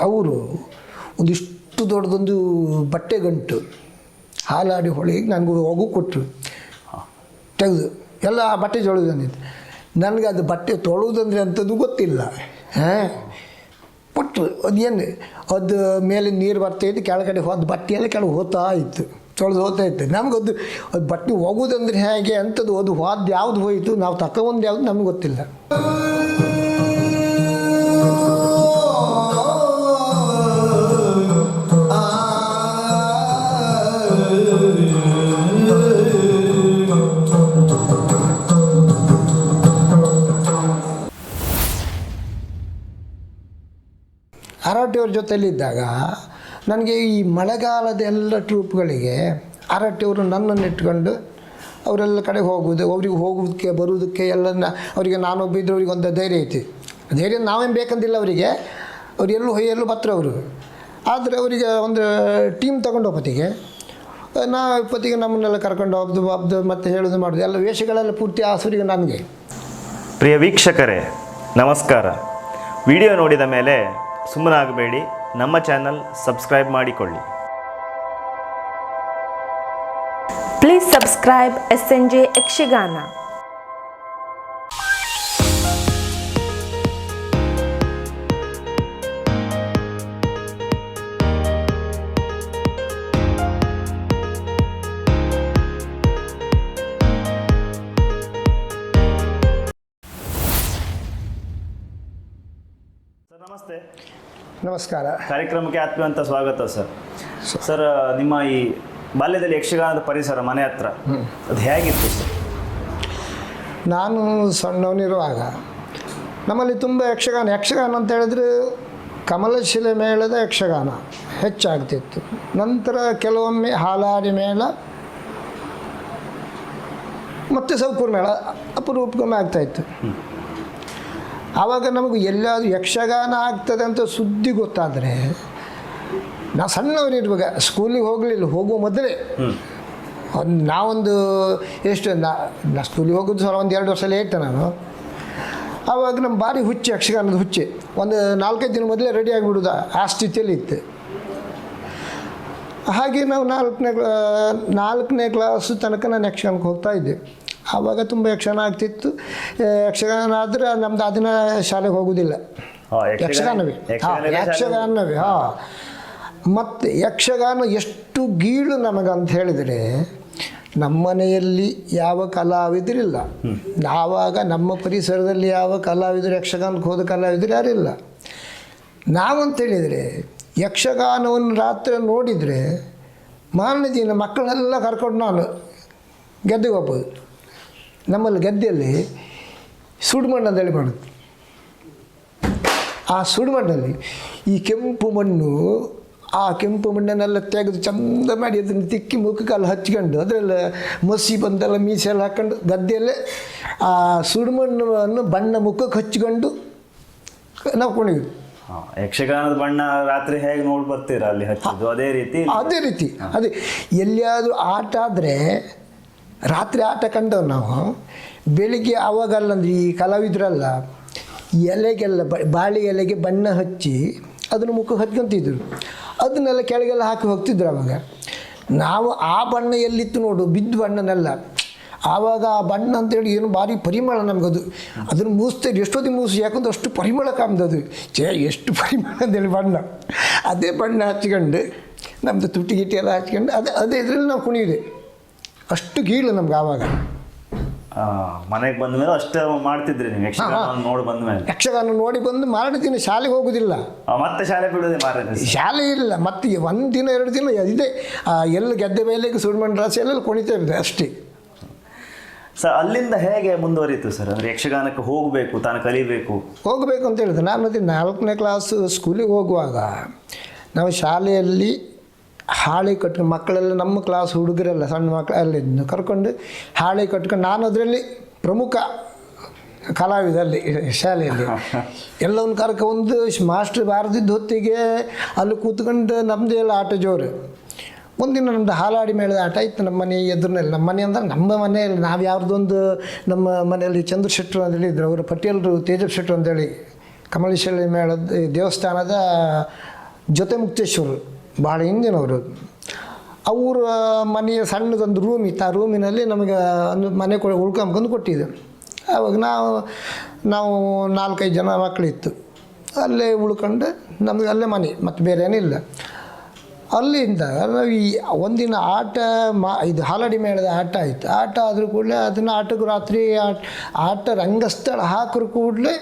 ಅವರು ಒಂದಿಷ್ಟು ದೊಡ್ಡದೊಂದು ಬಟ್ಟೆ ಗಂಟು ಹಾಲಾಡಿ ಹೊಳೆಗೆ ನನಗೆ ಹೋಗು ಕೊಟ್ಟರು ತೆಗೆದು ಎಲ್ಲ ಆ ಬಟ್ಟೆ ತೊಳೆದು ನನಗೆ ಅದು ಬಟ್ಟೆ ತೊಳುವುದಂದ್ರೆ ಅಂಥದ್ದು ಗೊತ್ತಿಲ್ಲ. ಹಾಂ? ಕೊಟ್ಟರು ಅದೇನು ಅದು ಮೇಲೆ ನೀರು ಬರ್ತೈತೆ ಕೆಳಗಡೆ ಹೋದ ಬಟ್ಟೆ ಎಲ್ಲ ಕೆಳಗೆ ಹೋಗ್ತಾ ಇತ್ತು. ತೊಳೆದು ಹೋಗ್ತಾ ಇತ್ತು. ನಮಗದು ಅದು ಬಟ್ಟೆ ಹೋಗೋದಂದ್ರೆ ಹೇಗೆ ಅಂಥದ್ದು ಅದು ಹೋದ ಯಾವ್ದು ಹೋಯಿತು, ನಾವು ತಗೊಂಡು ಯಾವುದು ನಮ್ಗೆ ಗೊತ್ತಿಲ್ಲ. ಅರಟಿಯವ್ರ ಜೊತೆಯಲ್ಲಿದ್ದಾಗ ನನಗೆ ಈ ಮಳೆಗಾಲದ ಎಲ್ಲ ಟ್ರೂಪ್ಗಳಿಗೆ ಅರಟಿಯವರು ನನ್ನನ್ನು ಇಟ್ಕೊಂಡು ಅವರೆಲ್ಲ ಕಡೆ ಹೋಗುವುದು, ಅವ್ರಿಗೆ ಹೋಗೋದಕ್ಕೆ ಬರುವುದಕ್ಕೆ ಎಲ್ಲ ಅವರಿಗೆ ನಾನು ಇದ್ರೆ ಅವ್ರಿಗೆ ಒಂದು ಧೈರ್ಯ ಐತಿ. ಧೈರ್ಯ ನಾವೇನು ಬೇಕಂತಿಲ್ಲ ಅವರಿಗೆ. ಅವ್ರು ಎಲ್ಲೂ ಎಲ್ಲೂ ಬತ್ರ ಅವರು. ಆದರೆ ಅವರಿಗೆ ಒಂದು ಟೀಮ್ ತಗೊಂಡು ಹೋಗ್ಪತ್ತಿಗೆ ನಾ ಇಪ್ಪತ್ತಿಗೆ ನಮ್ಮನ್ನೆಲ್ಲ ಕರ್ಕೊಂಡು ಹಬ್ದು ಹಬ್ದು ಮತ್ತು ಹೇಳೋದು, ಮಾಡೋದು, ಎಲ್ಲ ವೇಷಗಳೆಲ್ಲ ಪೂರ್ತಿ ಆಸುರಿಗೆ ನನಗೆ ಪ್ರಿಯ ವೀಕ್ಷಕರೇ, ನಮಸ್ಕಾರ. ವಿಡಿಯೋ ನೋಡಿದ ಮೇಲೆ ಸುಮ್ಮನಾಗಬೇಡಿ. ನಮ್ಮ ಚಾನಲ್ ಸಬ್ಸ್ಕ್ರೈಬ್ ಮಾಡಿಕೊಳ್ಳಿ. Please subscribe S N J sir ನಮಸ್ತೆ. ನಮಸ್ಕಾರ. ಕಾರ್ಯಕ್ರಮಕ್ಕೆ ಆತ್ಮೀಯಂತ ಸ್ವಾಗತ ಸರ್. ಸರ್ ನಿಮ್ಮ ಈ ಬಾಲ್ಯದಲ್ಲಿ ಯಕ್ಷಗಾನದ ಪರಿಸರ ಮನೆ ಹತ್ರ ಅದು ಹೇಗಿತ್ತು ಸರ್? ನಾನು ಸಣ್ಣವನಿರುವಾಗ ನಮ್ಮಲ್ಲಿ ತುಂಬ ಯಕ್ಷಗಾನ ಯಕ್ಷಗಾನ ಅಂತ ಹೇಳಿದ್ರೆ ಕಮಲಶಿಲೆ ಮೇಳದ ಯಕ್ಷಗಾನ ಹೆಚ್ಚಾಗ್ತಿತ್ತು. ನಂತರ ಕೆಲವೊಮ್ಮೆ ಹಾಲಾರಿ ಮೇಳ ಮತ್ತು ಸೌಕೂರು ಮೇಳ ಅಪರೂಪಕ್ಕೊಮ್ಮೆ ಆಗ್ತಾಯಿತ್ತು ಆವಾಗ ನಮಗೆ ಎಲ್ಲಾದರೂ ಯಕ್ಷಗಾನ ಆಗ್ತದೆ ಅಂತ ಸುದ್ದಿ ಗೊತ್ತಾದರೆ ನಾ ಸಣ್ಣವರಿರುವಾಗ ಸ್ಕೂಲಿಗೆ ಹೋಗಲಿಲ್ಲ ಹೋಗುವ ಮೊದಲೇ. ಒಂದು ನಾವೊಂದು ಎಷ್ಟು ನಾ ನಾ ಸ್ಕೂಲಿಗೆ ಹೋಗೋದು ಸಲ ಒಂದು ಎರಡು ವರ್ಷ ಲೇಟ್ ನಾನು. ಆವಾಗ ನಮ್ಮ ಭಾರಿ ಹುಚ್ಚು ಯಕ್ಷಗಾನದ ಹುಚ್ಚೆ. ಒಂದು ನಾಲ್ಕೈದು ದಿನ ಮೊದಲೇ ರೆಡಿ ಆಗಿಬಿಡೋದು ಆ ಸ್ಥಿತಿಯಲ್ಲಿ ಇತ್ತು. ಹಾಗೆ ನಾವು ನಾಲ್ಕನೇ ಕ್ಲಾ ನಾಲ್ಕನೇ ಕ್ಲಾಸು ತನಕ ನಾನು ಯಕ್ಷಗಾನಕ್ಕೆ ಹೋಗ್ತಾ ಇದ್ದೆ. ಆವಾಗ ತುಂಬ ಯಕ್ಷಗಾನ ಆಗ್ತಿತ್ತು. ಯಕ್ಷಗಾನ ಆದರೆ ನಮ್ದು ಅದನ್ನ ಶಾಲೆಗೆ ಹೋಗೋದಿಲ್ಲ. ಯಕ್ಷಗಾನವೇ. ಹಾಂ ಯಕ್ಷಗಾನವೇ ಹಾಂ. ಮತ್ತು ಯಕ್ಷಗಾನ ಎಷ್ಟು ಗೀಳು ನಮಗಂತ ಹೇಳಿದರೆ ನಮ್ಮನೆಯಲ್ಲಿ ಯಾವ ಕಲಾವಿದರಿಲ್ಲ. ಆವಾಗ ನಮ್ಮ ಪರಿಸರದಲ್ಲಿ ಯಾವ ಕಲಾವಿದರು ಯಕ್ಷಗಾನಕ್ಕೆ ಹೋದ ಕಲಾವಿದರು ಯಾರಿಲ್ಲ. ನಾವಂತ ಹೇಳಿದರೆ ಯಕ್ಷಗಾನವನ್ನು ರಾತ್ರಿ ನೋಡಿದರೆ ಮಾರನೇ ದಿನ ಮಕ್ಕಳನ್ನೆಲ್ಲ ಕರ್ಕೊಂಡು ನಾನು ಗೆದ್ದಿಗೆ ಹೋಗ್ಬೋದು. ನಮ್ಮಲ್ಲಿ ಗದ್ದೆಯಲ್ಲಿ ಸುಡುಮಣ್ಣು ಅಂತೇಳಿ ಮಾಡುತ್ತೆ ಆ ಸುಡುಮಣ್ಣಲ್ಲಿ ಈ ಕೆಂಪು ಮಣ್ಣು ಆ ಕೆಂಪು ಮಣ್ಣನ್ನೆಲ್ಲ ತೆಗೆದು ಚಂದ ಮಾಡಿ ಅದನ್ನು ತಿಕ್ಕಿ ಮುಖಕ್ಕೆಲ್ಲ ಹಚ್ಕೊಂಡು ಅದರೆಲ್ಲ ಮಸಿ ಬಂದೆಲ್ಲ ಮೀಸೆಲ್ಲ ಹಾಕ್ಕೊಂಡು ಗದ್ದೆಯಲ್ಲೇ ಆ ಸುಡುಮಣ್ಣನ್ನು ಬಣ್ಣ ಮುಖಕ್ಕೆ ಹಚ್ಕೊಂಡು ನಾವು ಕುಣಿಯೋದು ಹಾ, ಯಕ್ಷಗಾನದ ಬಣ್ಣ ರಾತ್ರಿ ಹೇಗೆ ನೋಡಿ ಬರ್ತೀರಾ ಅಲ್ಲಿ ಹಚ್ಚಿದ್ದು? ಅದೇ ರೀತಿ? ಅದೇ ರೀತಿ. ಅದೇ ಎಲ್ಲಿಯಾದರೂ ಆಟ ಆದರೆ ರಾತ್ರಿ ಆಟ ಕಂಡವು ನಾವು. ಬೆಳಿಗ್ಗೆ ಆವಾಗಲ್ಲ ಅಂದ್ರೆ ಈ ಕಲಾವಿದರಲ್ಲ ಎಲೆಗೆಲ್ಲ ಬಾಳೆ ಎಲೆಗೆ ಬಣ್ಣ ಹಚ್ಚಿ ಅದನ್ನು ಮುಖ ಹಚ್ಕೊಂತಿದ್ರು ಅದನ್ನೆಲ್ಲ ಕೆಳಗೆಲ್ಲ ಹಾಕಿ ಹೋಗ್ತಿದ್ರು ಅವಾಗ. ನಾವು ಆ ಬಣ್ಣ ಎಲ್ಲಿತ್ತು ನೋಡು, ಬಿದ್ದ ಬಣ್ಣನೆಲ್ಲ. ಆವಾಗ ಆ ಬಣ್ಣ ಅಂತೇಳಿ ಏನು ಭಾರಿ ಪರಿಮಳ ನಮಗದು. ಅದನ್ನು ಮೂಸ್ತಾರೆ ಎಷ್ಟೊತ್ತಿಗೆ ಮೂಸಿ, ಯಾಕಂದ್ರೆ ಅಷ್ಟು ಪರಿಮಳ ಕಾಮ್ದದು. ಚೇ ಎಷ್ಟು ಪರಿಮಳ ಅಂತೇಳಿ ಬಣ್ಣ. ಅದೇ ಬಣ್ಣ ಹಚ್ಕೊಂಡು ನಮ್ಮದು ತುಟ್ಟಿ ಗಿಟ್ಟಿ ಎಲ್ಲ ಹಚ್ಕೊಂಡು, ಅದೇ ಅದೇ ಇದರಲ್ಲಿ ನಾವು ಕುಣಿಯುದೆ. ಅಷ್ಟು ಗೀಳು ನಮ್ಗೆ ಆವಾಗ. ಮನೆಗೆ ಬಂದ ಮೇಲೆ ಅಷ್ಟೇ ಮಾಡ್ತಿದ್ರಿ ನೀವು. ಯಕ್ಷಗಾನ ನೋಡಿ ಬಂದ ಮೇಲೆ ಯಕ್ಷಗಾನ ನೋಡಿ ಬಂದು ಮಾರನೇ ದಿನ ಶಾಲೆಗೆ ಹೋಗುದಿಲ್ಲ. ಮತ್ತೆ ಶಾಲೆ ಬಿಡೋದೇ ಮಾರನೇ ಶಾಲೆ ಇಲ್ಲ ಮತ್ತೆ ಒಂದು ದಿನ ಎರಡು ದಿನ ಇದೆ. ಎಲ್ಲ ಗೆದ್ದೆ ಮೇಲೆ ಸುಡ್ಮಂಡ್ ರಾಶಿ ಎಲ್ಲ ಕುಣಿತಾ ಇದೆ ಅಷ್ಟೇ. ಸರ್ ಅಲ್ಲಿಂದ ಹೇಗೆ ಮುಂದುವರಿಯಿತು ಸರ್? ಅಂದ್ರೆ ಯಕ್ಷಗಾನಕ್ಕೆ ಹೋಗಬೇಕು ತಾನು ಕಲಿಬೇಕು. ಹೋಗಬೇಕು ಅಂತ ಹೇಳಿದೆ ನಾನು ಮತ್ತೆ ನಾಲ್ಕನೇ ಕ್ಲಾಸ್ ಸ್ಕೂಲಿಗೆ ಹೋಗುವಾಗ ನಾವು ಶಾಲೆಯಲ್ಲಿ ಹಾಳೆ ಕಟ್ಕೊಂಡು ಮಕ್ಕಳೆಲ್ಲ ನಮ್ಮ ಕ್ಲಾಸ್ ಹುಡುಗರೆಲ್ಲ ಸಣ್ಣ ಮಕ್ಕಳು ಅಲ್ಲಿ ಕರ್ಕೊಂಡು ಹಾಳೆ ಕಟ್ಕೊಂಡು ನಾನು ಅದರಲ್ಲಿ ಪ್ರಮುಖ ಕಲಾವಿದಲ್ಲಿ ಶಾಲೆಯಲ್ಲಿ. ಎಲ್ಲವನ್ನು ಒಂದು ಮಾಸ್ಟ್ರ್ ಬಾರದಿದ್ದ ಹೊತ್ತಿಗೆ ಅಲ್ಲಿ ಕೂತ್ಕೊಂಡು ನಮ್ಮದೇ ಎಲ್ಲ ಆಟ ಜೋರು. ಒಂದಿನ ನಮ್ಮದು ಹಾಲಾಡಿ ಮೇಳದ ಆಟ ಇತ್ತು ನಮ್ಮ ಮನೆ ಎದುರಿನಲ್ಲಿ. ನಮ್ಮ ಮನೆ ಅಂದ್ರೆ ನಮ್ಮ ಮನೆಯಲ್ಲಿ ನಾವು ಯಾರ್ದೊಂದು ನಮ್ಮ ಮನೆಯಲ್ಲಿ ಚಂದ್ರಶೆಟ್ಟರು ಅಂತ ಅಂತೇಳಿ ಇದ್ರು ಅವರು ಪಟೇಲರು ತೇಜಪ್ ಶೆಟ್ಟರು ಅಂತೇಳಿ ಕಮಲೇಶ್ವರಿ ಮೇಳದ ದೇವಸ್ಥಾನದ ಜೊತೆ ಮುಕ್ತೇಶ್ವರರು ಭಾಳ ಹಿಂದಿನವರು. ಅವರ ಮನೆಯ ಸಣ್ಣದೊಂದು ರೂಮ್ ಇತ್ತು. ಆ ರೂಮಿನಲ್ಲಿ ನಮಗೆ ಒಂದು ಮನೆ ಕೊ ಉಳ್ಕೊಂಬಂದು ಕೊಟ್ಟಿದ್ದು. ಆವಾಗ ನಾವು ನಾವು ನಾಲ್ಕೈದು ಜನ ಮಕ್ಕಳಿತ್ತು ಅಲ್ಲೇ ಉಳ್ಕೊಂಡು ನಮಗೆ ಅಲ್ಲೇ ಮನೆ, ಮತ್ತು ಬೇರೆ ಏನಿಲ್ಲ. ಅಲ್ಲಿಂದ ನಾವು ಈ ಒಂದಿನ ಆಟ ಮಾ, ಇದು ಹಾಲಡಿ ಮೇಳದ ಆಟ ಆಯಿತು. ಆಟ ಆದರೂ ಕೂಡಲೇ ಅದನ್ನು ಆಟಕ್ಕೆ ರಾತ್ರಿ ಆಟ ಆಟ ರಂಗಸ್ಥಳ ಹಾಕಿದ್ರು ಕೂಡಲೇ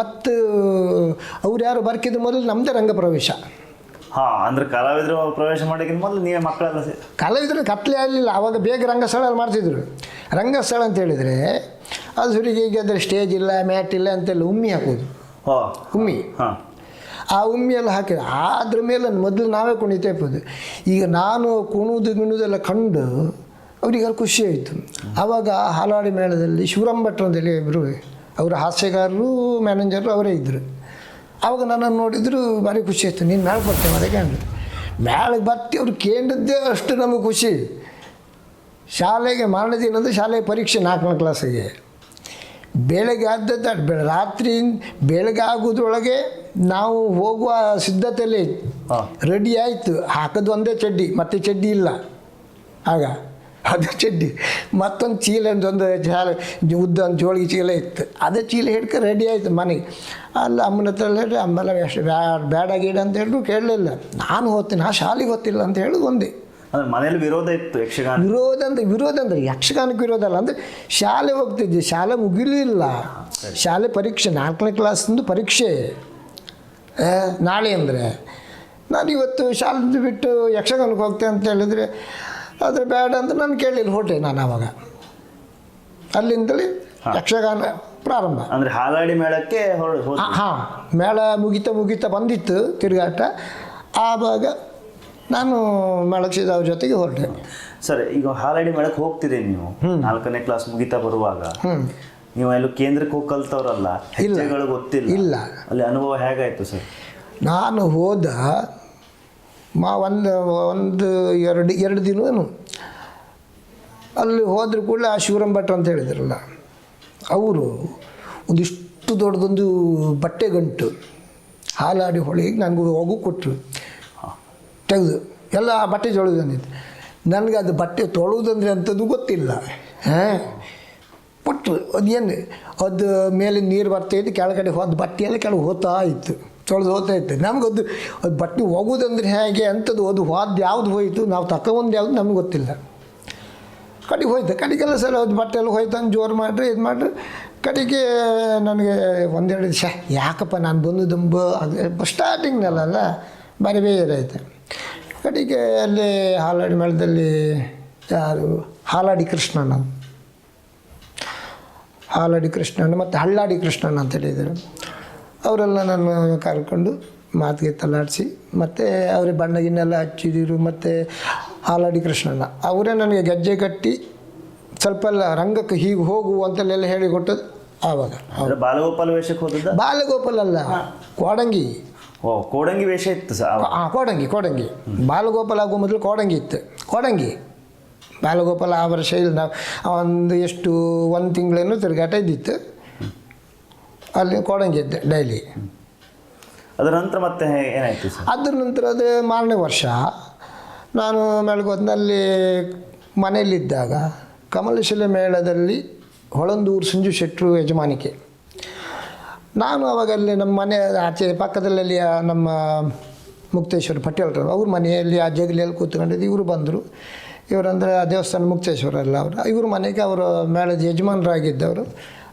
ಮತ್ತು ಅವ್ರು ಯಾರು ಬರ್ಕಿದ ಮೊದಲು ನಮ್ಮದೇ ರಂಗ ಪ್ರವೇಶ ಹಾ ಅಂದ್ರೆ ಕಲಾವಿದರು ಪ್ರವೇಶ ಮಾಡೋಕ್ಕಿಂತ ಮೊದಲು ನೀವೇ ಮಕ್ಕಳೆಲ್ಲ ಸೇ ಕಲಾವಿದರು ಕತ್ಲೆ ಆಗಲಿಲ್ಲ ಅವಾಗ ಬೇಗ ರಂಗಸ್ಥಳ ಮಾಡ್ತಿದ್ರು. ರಂಗಸ್ಥಳ ಅಂತ ಹೇಳಿದ್ರೆ ಅದು ಸುರಿಗೆ ಈಗ ಅಂದರೆ ಸ್ಟೇಜ್ ಇಲ್ಲ ಮ್ಯಾಟ್ ಇಲ್ಲ ಅಂತೆಲ್ಲ ಉಮ್ಮಿ ಹಾಕೋದು. ಹೋ. ಉಮ್ಮಿ. ಹಾ. ಆ ಉಮ್ಮಿ ಎಲ್ಲ ಹಾಕಿದ ಅದ್ರ ಮೇಲೆ ಮೊದಲು ನಾವೇ ಕುಣಿತಾ ಇರ್ಬೋದು ಈಗ ನಾನು ಕುಣುದು ಗಿಣುದೆಲ್ಲ ಕಂಡು ಅವ್ರಿಗೆ ಖುಷಿ ಆಯಿತು. ಆವಾಗ ಹಾಲಾಡಿ ಮೇಳದಲ್ಲಿ ಶಿವರಾಮ್ ಭಟ್ರು ಅಂತೇಳಿ ಇಬ್ಬರು ಅವರು ಹಾಸ್ಯಗಾರರು ಮ್ಯಾನೇಜರು ಅವರೇ ಇದ್ದರು ಆವಾಗ ನನ್ನನ್ನು ನೋಡಿದ್ರು ಭಾರಿ ಖುಷಿ ಆಯಿತು. ನೀನು ಮೇಳಕ್ಕೆ ಬರ್ತೇವೆ ಅದಕ್ಕೆ ಅಂದ್ರು ಮೇಳಕ್ಕೆ ಬರ್ತಿ ಅವ್ರು ಕೇಂದ್ರದ್ದೇ ಅಷ್ಟು ನಮಗೆ ಖುಷಿ. ಶಾಲೆಗೆ ಮಾರನೇ ದಿನ ಅಂದರೆ ಶಾಲೆ ಪರೀಕ್ಷೆ ನಾಲ್ಕನೇ ಕ್ಲಾಸಿಗೆ. ಬೆಳಗ್ಗೆ ಆದದ್ದು ಬೆಳ ರಾತ್ರಿ ಬೆಳಗ್ಗೆ ಆಗೋದ್ರೊಳಗೆ ನಾವು ಹೋಗುವ ಸಿದ್ಧತೆಯಲ್ಲಿ ರೆಡಿ ಆಯಿತು. ಹಾಕೋದು ಒಂದೇ ಚಡ್ಡಿ ಮತ್ತೆ ಚಡ್ಡಿ ಇಲ್ಲ. ಆಗ ಅದೇ ಚಡ್ಡಿ. ಮತ್ತೊಂದು ಚೀಲ ಒಂದು ಜಾಲ ಉದ್ದ ಒಂದು ಜೋಳಿಗೆ ಚೀಲ ಇತ್ತು. ಅದೇ ಚೀಲ ಹಿಡ್ಕೊ ರೆಡಿ ಆಯಿತು ಮನೆಗೆ. ಅಲ್ಲ ಅಮ್ಮನ ಹತ್ರ ಹೇಳಿ ಅಮ್ಮೆಲ್ಲ ಎಷ್ಟು ಬ್ಯಾಡ ಬೇಡ ಗೀಡ ಅಂತ ಹೇಳಿದ್ರು ಕೇಳಲಿಲ್ಲ. ನಾನು ಓದ್ತೀನಿ ಆ ಶಾಲೆಗೆ ಗೊತ್ತಿಲ್ಲ ಅಂತ ಹೇಳೋದು ಒಂದೇ. ಅಂದ್ರೆ ಮನೇಲಿ ವಿರೋಧ ಇತ್ತು ಯಕ್ಷಗಾನ? ವಿರೋಧ ಅಂದ್ರೆ ವಿರೋಧ ಅಂದ್ರೆ ಯಕ್ಷಗಾನಕ್ಕೆ ವಿರೋಧ ಅಲ್ಲ. ಅಂದ್ರೆ ಶಾಲೆ ಹೋಗ್ತಿದ್ದೆ ಶಾಲೆ ಮುಗಿಲಿಲ್ಲ. ಶಾಲೆ ಪರೀಕ್ಷೆ ನಾಲ್ಕನೇ ಕ್ಲಾಸಿಂದು ಪರೀಕ್ಷೆ. ನಾಳೆ ಅಂದರೆ. ನಾನು ಇವತ್ತು ಶಾಲೆ ಬಿಟ್ಟು ಯಕ್ಷಗಾನಕ್ಕೆ ಹೋಗ್ತೇನೆ ಅಂತ ಹೇಳಿದರೆ ಆದರೆ ಬೇಡ ಅಂತ ನಾನು ಕೇಳಲಿಲ್ಲ ಹೊಟ್ಟೆ ನಾನು ಆವಾಗ. ಅಲ್ಲಿಂದಲೇ ಯಕ್ಷಗಾನ ಪ್ರಾರಂಭ. ಅಂದರೆ ಹಾಲಾಡಿ ಮೇಳಕ್ಕೆ ಹಾಂ ಮೇಳ ಮುಗಿತ ಮುಗಿತ ಬಂದಿತ್ತು ತಿರುಗಾಟ. ಆವಾಗ ನಾನು ಮೇಳಕ್ಷಿದ ಅವ್ರ ಜೊತೆಗೆ ಹೊರಟೆ ಸರ್ ಈಗ ಹಾಲಾಡಿ ಮೇಳಕ್ಕೆ ಹೋಗ್ತಿದೆ ನೀವು. ನಾಲ್ಕನೇ ಕ್ಲಾಸ್ ಮುಗಿತಾ ಬರುವಾಗ. ನೀವು ಎಲ್ಲೂ ಕೇಂದ್ರಕ್ಕೆ ಹೋಗಿ ಕಲ್ತವ್ರಲ್ಲ ಇಲ್ಲ ಗೊತ್ತಿಲ್ಲ. ಇಲ್ಲ. ಅಲ್ಲಿ ಅನುಭವ ಹೇಗಾಯ್ತು ಸರ್? ನಾನು ಹೋದ ಮಾ ಒಂದು ಒಂದು ಎರಡು ಎರಡು ದಿನವೂ ಅಲ್ಲಿ ಹೋದ್ರೆ ಕೂಡಲೇ ಆ ಶಿವರಾಮ್ ಭಟ್ರು ಅಂತ ಹೇಳಿದ್ರಲ್ಲ, ಅವರು ಒಂದಿಷ್ಟು ದೊಡ್ಡದೊಂದು ಬಟ್ಟೆ ಗಂಟು ಹಾಲಾಡಿ ಹೊಳಿಗೆ ನನಗೂ ಹೋಗು ಕೊಟ್ಟರು ತೆಗೆದು, ಎಲ್ಲ ಆ ಬಟ್ಟೆ ತೊಳೆದು ಬಂದಿತ್ತು ನನಗೆ ಅದು ಬಟ್ಟೆ ತೊಳುವುದಂದ್ರೆ ಅಂಥದ್ದು ಗೊತ್ತಿಲ್ಲ. ಹಾಂ? ಕೊಟ್ಟರು ಅದೇನು, ಅದು ಮೇಲೆ ನೀರು ಬರ್ತಾಯಿತ್ತು ಕೆಳಗಡೆ ಹೋದ ಬಟ್ಟೆ ಕೆಳಗೆ ಹೋಗ್ತಾ ಇತ್ತು. ತೊಳೆದು ಹೋಗ್ತಾ ಇತ್ತು. ನಮಗದು ಅದು ಬಟ್ಟೆ ಹೋಗೋದಂದ್ರೆ ಹೇಗೆ ಅಂಥದ್ದು ಅದು ಹೋದ್ ಯಾವ್ದು ಹೋಯಿತು, ನಾವು ತಗೊಂಡು ಯಾವುದು ನಮ್ಗೆ ಗೊತ್ತಿಲ್ಲ. ಕಡೆಗೆ ಹೋಯ್ತು. ಕಡೆಗೆಲ್ಲ ಸಲ ಅದು ಬಟ್ಟೆ ಎಲ್ಲ ಹೋಯ್ತು ಅಂತ ಜೋರು ಮಾಡಿರಿ, ಇದು ಮಾಡಿರಿ. ಕಡೆಗೆ ನನಗೆ ಒಂದೆರಡು ದಿವಸ, ಯಾಕಪ್ಪ ನಾನು ಬಂದು ದುಂಬ, ಅದು ಸ್ಟಾರ್ಟಿಂಗ್ನಲ್ಲ ಭಾರಿ ಐತೆ ಕಡೆಗೆ ಅಲ್ಲಿ ಹಾಲಾಡಿ ಮೇಳದಲ್ಲಿ ಯಾರು? ಹಾಲಾಡಿ ಕೃಷ್ಣನ ಹಾಲಾಡಿ ಕೃಷ್ಣನ ಮತ್ತು ಹಳ್ಳಾಡಿ ಕೃಷ್ಣನ ಅಂತ ಹೇಳಿದರು. ಅವರೆಲ್ಲ ನಾನು ಕರ್ಕೊಂಡು ಮಾತಿಗೆ ತಲಾಡಿಸಿ ಮತ್ತು ಅವರೇ ಬಣ್ಣ ಗಿಣ್ಣೆಲ್ಲ ಹಚ್ಚಿದಿರು ಮತ್ತು ಹಾಲಾಡಿ ಕೃಷ್ಣನ ಅವರೇ ನನಗೆ ಗೆಜ್ಜೆ ಕಟ್ಟಿ ಸ್ವಲ್ಪ ಎಲ್ಲ ರಂಗಕ್ಕೆ ಹೀಗೆ ಹೋಗು ಹೇಳಿ ಹೇಳಿಕೊಟ್ಟದ್ದು ಆವಾಗ. ಬಾಲಗೋಪಾಲ ವೇಷಕ್ಕೆ ಹೋದ ಬಾಲಗೋಪಾಲ ಅಲ್ಲ ಕೋಡಂಗಿ. ಓ ಕೋಡಂಗಿ ವೇಷ ಇತ್ತು ಸರ್. ಹಾಂ ಕೋಡಂಗಿ ಕೋಡಂಗಿ. ಬಾಲಗೋಪಾಲ ಆಗೋ ಮೊದಲು ಕೋಡಂಗಿ ಇತ್ತು. ಕೋಡಂಗಿ. ಬಾಲಗೋಪಾಲ ಆ ವರ್ಷ ಇಲ್ಲ ನಾವು ಒಂದು ಎಷ್ಟು ಒಂದು ತಿಂಗಳೇನೋ ತಿರುಗಾಟ ಇದ್ದಿತ್ತು. ಅಲ್ಲಿ ಕೊಡಂಗಿದ್ದೆ ಡೈಲಿ ಅದರ ನಂತರ ಮತ್ತೆ ಏನಾಯಿತು ಅದ್ರ ನಂತರ ಅದು ಮಾರನೇ ವರ್ಷ ನಾನು ಮೇಳಗೋದ್ನಲ್ಲಿ ಮನೆಯಲ್ಲಿದ್ದಾಗ ಕಮಲಶಿಲೆ ಮೇಳದಲ್ಲಿ ಹೊಳಂದೂರು ಸಂಜು ಶೆಟ್ಟರು ಯಜಮಾನಿಕೆ. ನಾನು ಅವಾಗ ಅಲ್ಲಿ ನಮ್ಮ ಮನೆ ಆಚೆ ಪಕ್ಕದಲ್ಲಿ ನಮ್ಮ ಮುಕ್ತೇಶ್ವರ ಪಟೇಲ್ರು ಅವ್ರ ಮನೆಯಲ್ಲಿ ಆ ಜಗಲಿಯಲ್ಲಿ ಕೂತ್ಕೊಂಡಿದ್ದು ಇವರು ಬಂದರು. ಇವರಂದರೆ ಆ ದೇವಸ್ಥಾನ ಮುಕ್ತೇಶ್ವರ ಅಲ್ಲ ಅವರು. ಇವ್ರ ಮನೆಗೆ ಅವರು ಮೇಳದ ಯಜಮಾನರಾಗಿದ್ದವರು.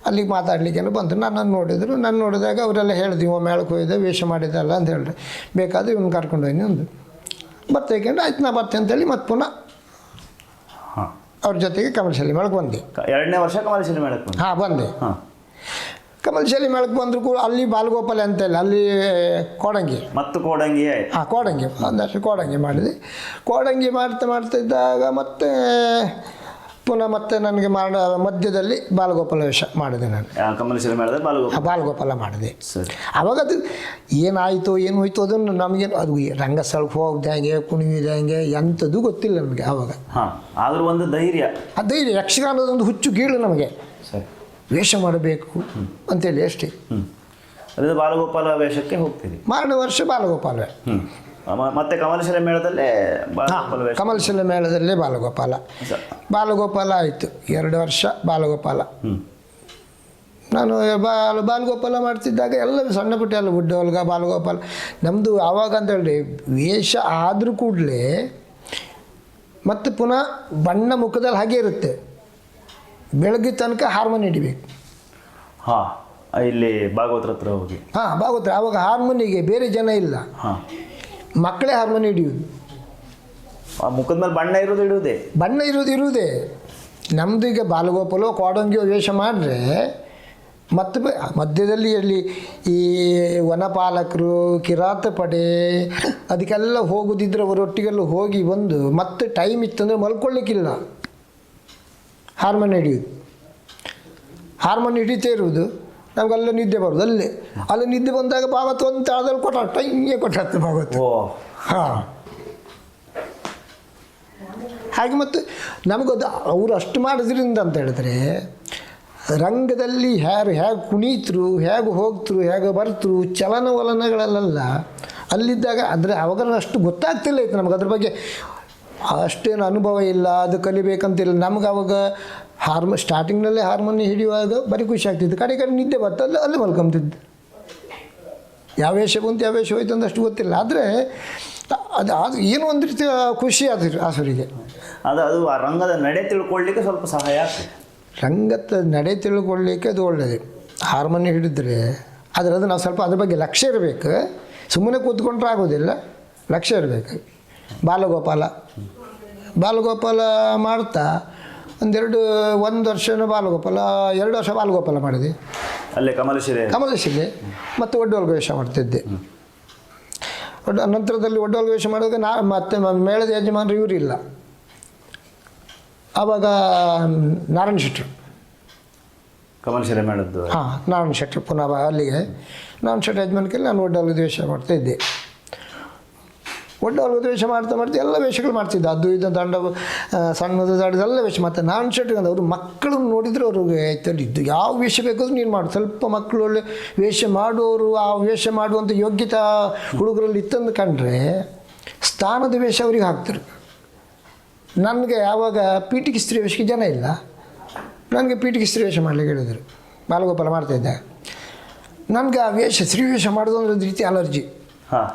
ಅಲ್ಲಿಗೆ ಮಾತಾಡಲಿಕ್ಕೆ ಬಂದರು. ನನ್ನನ್ನು ನೋಡಿದರು. ನಾನು ನೋಡಿದಾಗ ಅವರೆಲ್ಲ ಹೇಳಿದ್ವಿ ಮೇಳಕ್ಕೆ ಹೋಗಿದ್ದೆ ವೇಷ ಮಾಡಿದ್ದಲ್ಲ ಅಂತ ಹೇಳಿದ್ರು. ಬೇಕಾದ್ರೆ ಇವ್ನು ಕರ್ಕೊಂಡು ಹೋಗಿ ಒಂದು ಬರ್ತೇಕೊಂಡು ಆಯ್ತು ನಾ ಬರ್ತೇನೆ ಅಂತೇಳಿ ಮತ್ತೆ ಪುನಃ ಹಾಂ. ಅವ್ರ ಜೊತೆಗೆ ಕಮಲಶಾಲಿ ಮೇಳಕ್ಕೆ ಬಂದೆ. ಎರಡನೇ ವರ್ಷ ಕಮಲೇಶ್ವರಿ ಮೇಳಕ್ಕೆ ಹಾಂ ಬಂದೆ. ಹಾಂ. ಕಮಲಶಾಲಿ ಮೇಳಕ್ಕೆ ಬಂದರೂ ಕೂಡ ಅಲ್ಲಿ ಬಾಲಗೋಪಾಲ ಅಂತ ಇಲ್ಲ ಅಲ್ಲಿ ಕೋಡಂಗಿ. ಮತ್ತು ಕೋಡಂಗಿ ಹಾಂ ಕೋಡಂಗಿ. ಒಂದಷ್ಟು ಕೋಡಂಗಿ ಮಾಡಿದೆ. ಕೋಡಂಗಿ ಮಾಡ್ತಾ ಮಾಡ್ತಾ ಇದ್ದಾಗ ಮತ್ತೆ ಪುನಃ ಮತ್ತೆ ನನಗೆ ಮಾಡ ಮಧ್ಯದಲ್ಲಿ ಬಾಲಗೋಪಾಲ ವೇಷ ಮಾಡಿದೆ ನಾನು. ಕಮಲೇಶ್ವರಿ ಮೇಳದಲ್ಲಿ ಬಾಲಗೋಪಾಲ. ಬಾಲಗೋಪಾಲ ಮಾಡಿದೆ. ಅವಾಗ ಅದು ಏನಾಯಿತು ಏನು ಹೋಯ್ತು ಅದನ್ನು ನಮಗೇನು ಅದು ರಂಗಸ್ಥಳಕ್ಕೆ ಹೋಗ್ದೆ ಹೆಂಗೆ ಕುಣಿವಿದೆ ಹಂಗೆ ಎಂಥದ್ದು ಗೊತ್ತಿಲ್ಲ ನಮಗೆ ಆವಾಗ ಆದರೂ ಒಂದು ಧೈರ್ಯ. ಆ ಧೈರ್ಯ ಯಕ್ಷಗಾನದ ಒಂದು ಹುಚ್ಚು ಗೀಳು ನಮಗೆ. ಸರಿ. ವೇಷ ಮಾಡಬೇಕು ಅಂತೇಳಿ ಅಷ್ಟೇ. ಬಾಲಗೋಪಾಲ ವೇಷಕ್ಕೆ ಹೋಗ್ತೀರಿ. ಮಾರನೇ ವರ್ಷ ಬಾಲಗೋಪಾಲವೇ ಮತ್ತೆ ಕಮಲಶಿಲೆ ಮೇಳದಲ್ಲೇ ಬಾಲಗೋಪಾಲ ವೇಷ. ಕಮಲಶಿಲೆ ಮೇಳದಲ್ಲಿ ಬಾಲಗೋಪಾಲ. ಸ- ಬಾಲಗೋಪಾಲ ಆಯಿತು ಎರಡು ವರ್ಷ ಬಾಲಗೋಪಾಲ. ಹ್ಮ್. ನಾನು ಬಾಲ ಬಾಲಗೋಪಾಲ ಮಾಡ್ತಿದ್ದಾಗ ಎಲ್ಲ ಸಣ್ಣ ಪುಟ್ಟ ಎಲ್ಲ ಬುಡ್ಡೋಲ್ಗ ಬಾಲಗೋಪಾಲ. ನಮ್ಮದು ಆವಾಗ ಅಂತ ಹೇಳಿ ವೇಷ ಆದರೂ ಕೂಡಲೇ ಮತ್ತೆ ಪುನಃ ಬಣ್ಣ ಮುಖದಲ್ಲಿ ಹಾಗೆ ಇರುತ್ತೆ. ಬೆಳಗ್ಗೆ ತನಕ ಹಾರ್ಮೋನ್ ಹಿಡಿಬೇಕು. ಹಾ ಇಲ್ಲಿ ಭಾಗವತ್ರ ಹತ್ರ ಹೋಗಿ. ಹಾಂ ಭಾಗವತ್ರ ಆವಾಗ ಹಾರ್ಮೋನಿಗೆ ಬೇರೆ ಜನ ಇಲ್ಲ. ಹಾ. ಮಕ್ಕಳೇ ಹಾರ್ಮೋನ್ ಹಿಡಿಯುವುದು. ಆ ಮುಖದ ಮೇಲೆ ಬಣ್ಣ ಇರೋದು ಇಡುವುದೇ? ಬಣ್ಣ ಇರೋದು ಇರುವುದೇ. ನಮ್ಮದು ಈಗ ಬಾಲಗೋಪಾಲೋ ಕೋಡಂಗಿಯೋ ವೇಷ ಮಾಡಿದ್ರೆ ಮತ್ತು ಮಧ್ಯದಲ್ಲಿ ಇರಲಿ ಈ ವನಪಾಲಕರು ಕಿರಾತ ಪಡೆ ಅದಕ್ಕೆಲ್ಲ ಹೋಗೋದಿದ್ರೆ ಅವರೊಟ್ಟಿಗೆಲ್ಲ ಹೋಗಿ ಬಂದು ಮತ್ತೆ ಟೈಮ್ ಇತ್ತಂದರೆ ಮಲ್ಕೊಳ್ಳಿಕ್ಕಿಲ್ಲ. ಹಾರ್ಮೋನ್ ಹಿಡಿಯೋದು ಹಾರ್ಮೋನ್ ಹಿಡಿತೇ ಇರುವುದು. ನಮಗೆಲ್ಲ ನಿದ್ದೆ ಬರೋದು ಅಲ್ಲಿ. ಅಲ್ಲಿ ನಿದ್ದೆ ಬಂದಾಗ ಭಾಗವತ್ ಒಂದು ತಾಳದಲ್ಲಿ ಕೊಟ್ಟ ಟೈಮ್ಗೆ ಕೊಟ್ಟ ಭಾಗವತ್. ಹಾಂ. ಹಾಗೆ ಮತ್ತು ನಮಗದು ಅವರು ಅಷ್ಟು ಮಾಡಿದ್ರಿಂದ ಅಂತ ಹೇಳಿದ್ರೆ ರಂಗದಲ್ಲಿ ಯಾರು ಹೇಗೆ ಕುಣೀತರು ಹೇಗೆ ಹೋಗ್ತರು ಹೇಗೆ ಬರ್ತರು ಚಲನವಲನಗಳಲ್ಲೆಲ್ಲ ಅಲ್ಲಿದ್ದಾಗ ಅಂದರೆ ಅವಾಗ ಅಷ್ಟು ಗೊತ್ತಾಗ್ತಿಲ್ಲ ಇತ್ತು ನಮ್ಗೆ ಅದ್ರ ಬಗ್ಗೆ. ಅಷ್ಟೇನು ಅನುಭವ ಇಲ್ಲ ಅದು ಕಲಿಬೇಕಂತಿಲ್ಲ. ನಮ್ಗೆ ಅವಾಗ ಹಾರ್ಮ ಸ್ಟಾರ್ಟಿಂಗ್ನಲ್ಲೇ ಹಾರ್ಮೋನಿ ಹಿಡಿಯುವಾಗ ಬರೀ ಖುಷಿ ಆಗ್ತಿತ್ತು. ಕಡೆ ಕಡೆ ನಿದ್ದೆ ಬರ್ತಾ ಅಲ್ಲಿ ಅಲ್ಲಿ ಮಲ್ಕೊಂತಿದ್ದು ಯಾವ ವೇಷ ಬಂತು ಯಾವ ವೇಷ ಹೋಯ್ತು ಅಂದಷ್ಟು ಗೊತ್ತಿಲ್ಲ. ಆದರೆ ಅದು ಅದು ಏನು ಒಂದು ರೀತಿ ಖುಷಿ ಆದ್ರು ಆಸುರಿಗೆ ಅದು ಅದು ಆ ರಂಗದ ನಡೆ ತಿಳ್ಕೊಳ್ಳಿಕ್ಕೆ ಸ್ವಲ್ಪ ಸಹಾಯ ಆಗ್ತದೆ. ರಂಗದ ನಡೆ ತಿಳ್ಕೊಳ್ಳಿಕ್ಕೆ ಅದು ಒಳ್ಳೆಯದು ಹಾರ್ಮೋನಿ ಹಿಡಿದ್ರೆ ಆದರೆ ಅದು ನಾವು ಸ್ವಲ್ಪ ಅದ್ರ ಬಗ್ಗೆ ಲಕ್ಷ್ಯ ಇರಬೇಕು. ಸುಮ್ಮನೆ ಕೂತ್ಕೊಂಡ್ರೆ ಆಗೋದಿಲ್ಲ. ಲಕ್ಷ್ಯ ಇರಬೇಕು. ಬಾಲಗೋಪಾಲ. ಬಾಲಗೋಪಾಲ ಮಾಡ್ತಾ ಒಂದೆರಡು ಒಂದು ವರ್ಷನೂ ಬಾಲಗೋಪಾಲ ಎರಡು ವರ್ಷ ಬಾಲಗೋಪಾಲ ಮಾಡಿದೆ. ಅಲ್ಲೇ ಕಮಲಶಿಲೆ ಕಮಲಶಿಲೆ ಮತ್ತು ಒಡ್ಡೋಲ್ಗ ವೇಷ ಮಾಡ್ತಿದ್ದೆ. ನಂತರದಲ್ಲಿ ಒಡ್ಡೋಲ್ಗ ವೇಷ ನಾ ಮತ್ತೆ ಮೇಳದ ಯಜಮಾನರು ಇವರಿಲ್ಲ ಆವಾಗ ನಾರಾಯಣ ಶೆಟ್ಟರು ಕಮಲಶಿಲೆ ಮಾಡಿದ್ದು ಹಾಂ ನಾರಾಯಣ ಶೆಟ್ಟರು ಪುನಃ ಅಲ್ಲಿಗೆ. ನಾರಾಯಣ ಶೆಟ್ಟರ್ ಯಜಮಾನಕ್ಕೆ ನಾನು ಒಡ್ಡೋಲ್ಗದ ವೇಷ ಮಾಡ್ತಾ ಒಡ್ಡೋಲ್ಗದ ವೇಷ ಮಾಡ್ತಾ ಮಾಡ್ತಾ ಎಲ್ಲ ವೇಷಗಳು ಮಾಡ್ತಿದ್ದ. ಅದು ಇದು ದಂಡ ಸಣ್ಣದ ದಾಡಿದ ಎಲ್ಲ ವೇಷ ಮತ್ತು ನಾನು ಶರ್ಟ್ ಅಂತ ಅವರು ಮಕ್ಕಳನ್ನು ನೋಡಿದರೆ ಅವ್ರಿಗೆ ಇದ್ದು ಯಾವ ವೇಷ ಬೇಕಾದ್ರೂ ನೀನು ಮಾಡು. ಸ್ವಲ್ಪ ಮಕ್ಕಳು ಒಳ್ಳೆ ವೇಷ ಮಾಡುವವರು ಆ ವೇಷ ಮಾಡುವಂಥ ಯೋಗ್ಯತಾ ಹುಡುಗರಲ್ಲಿ ಇತ್ತಂದು ಕಂಡ್ರೆ ಸ್ಥಾನದ ವೇಷ ಅವ್ರಿಗೆ ಹಾಕ್ತಾರೆ. ನನಗೆ ಯಾವಾಗ ಪೀಠಿಗೆ ಸ್ತ್ರೀ ವೇಷಕ್ಕೆ ಜನ ಇಲ್ಲ. ನನಗೆ ಪೀಠಿಗೆ ಸ್ತ್ರೀ ವೇಷ ಮಾಡಲಿಕ್ಕೆ ಹೇಳಿದರು. ಬಾಲಗೋಪಾಲ ಮಾಡ್ತಾಯಿದ್ದೆ ನನಗೆ ಆ ವೇಷ, ಸ್ತ್ರೀ ವೇಷ ಮಾಡೋದು ರೀತಿ ಅಲರ್ಜಿ. ಹಾಂ.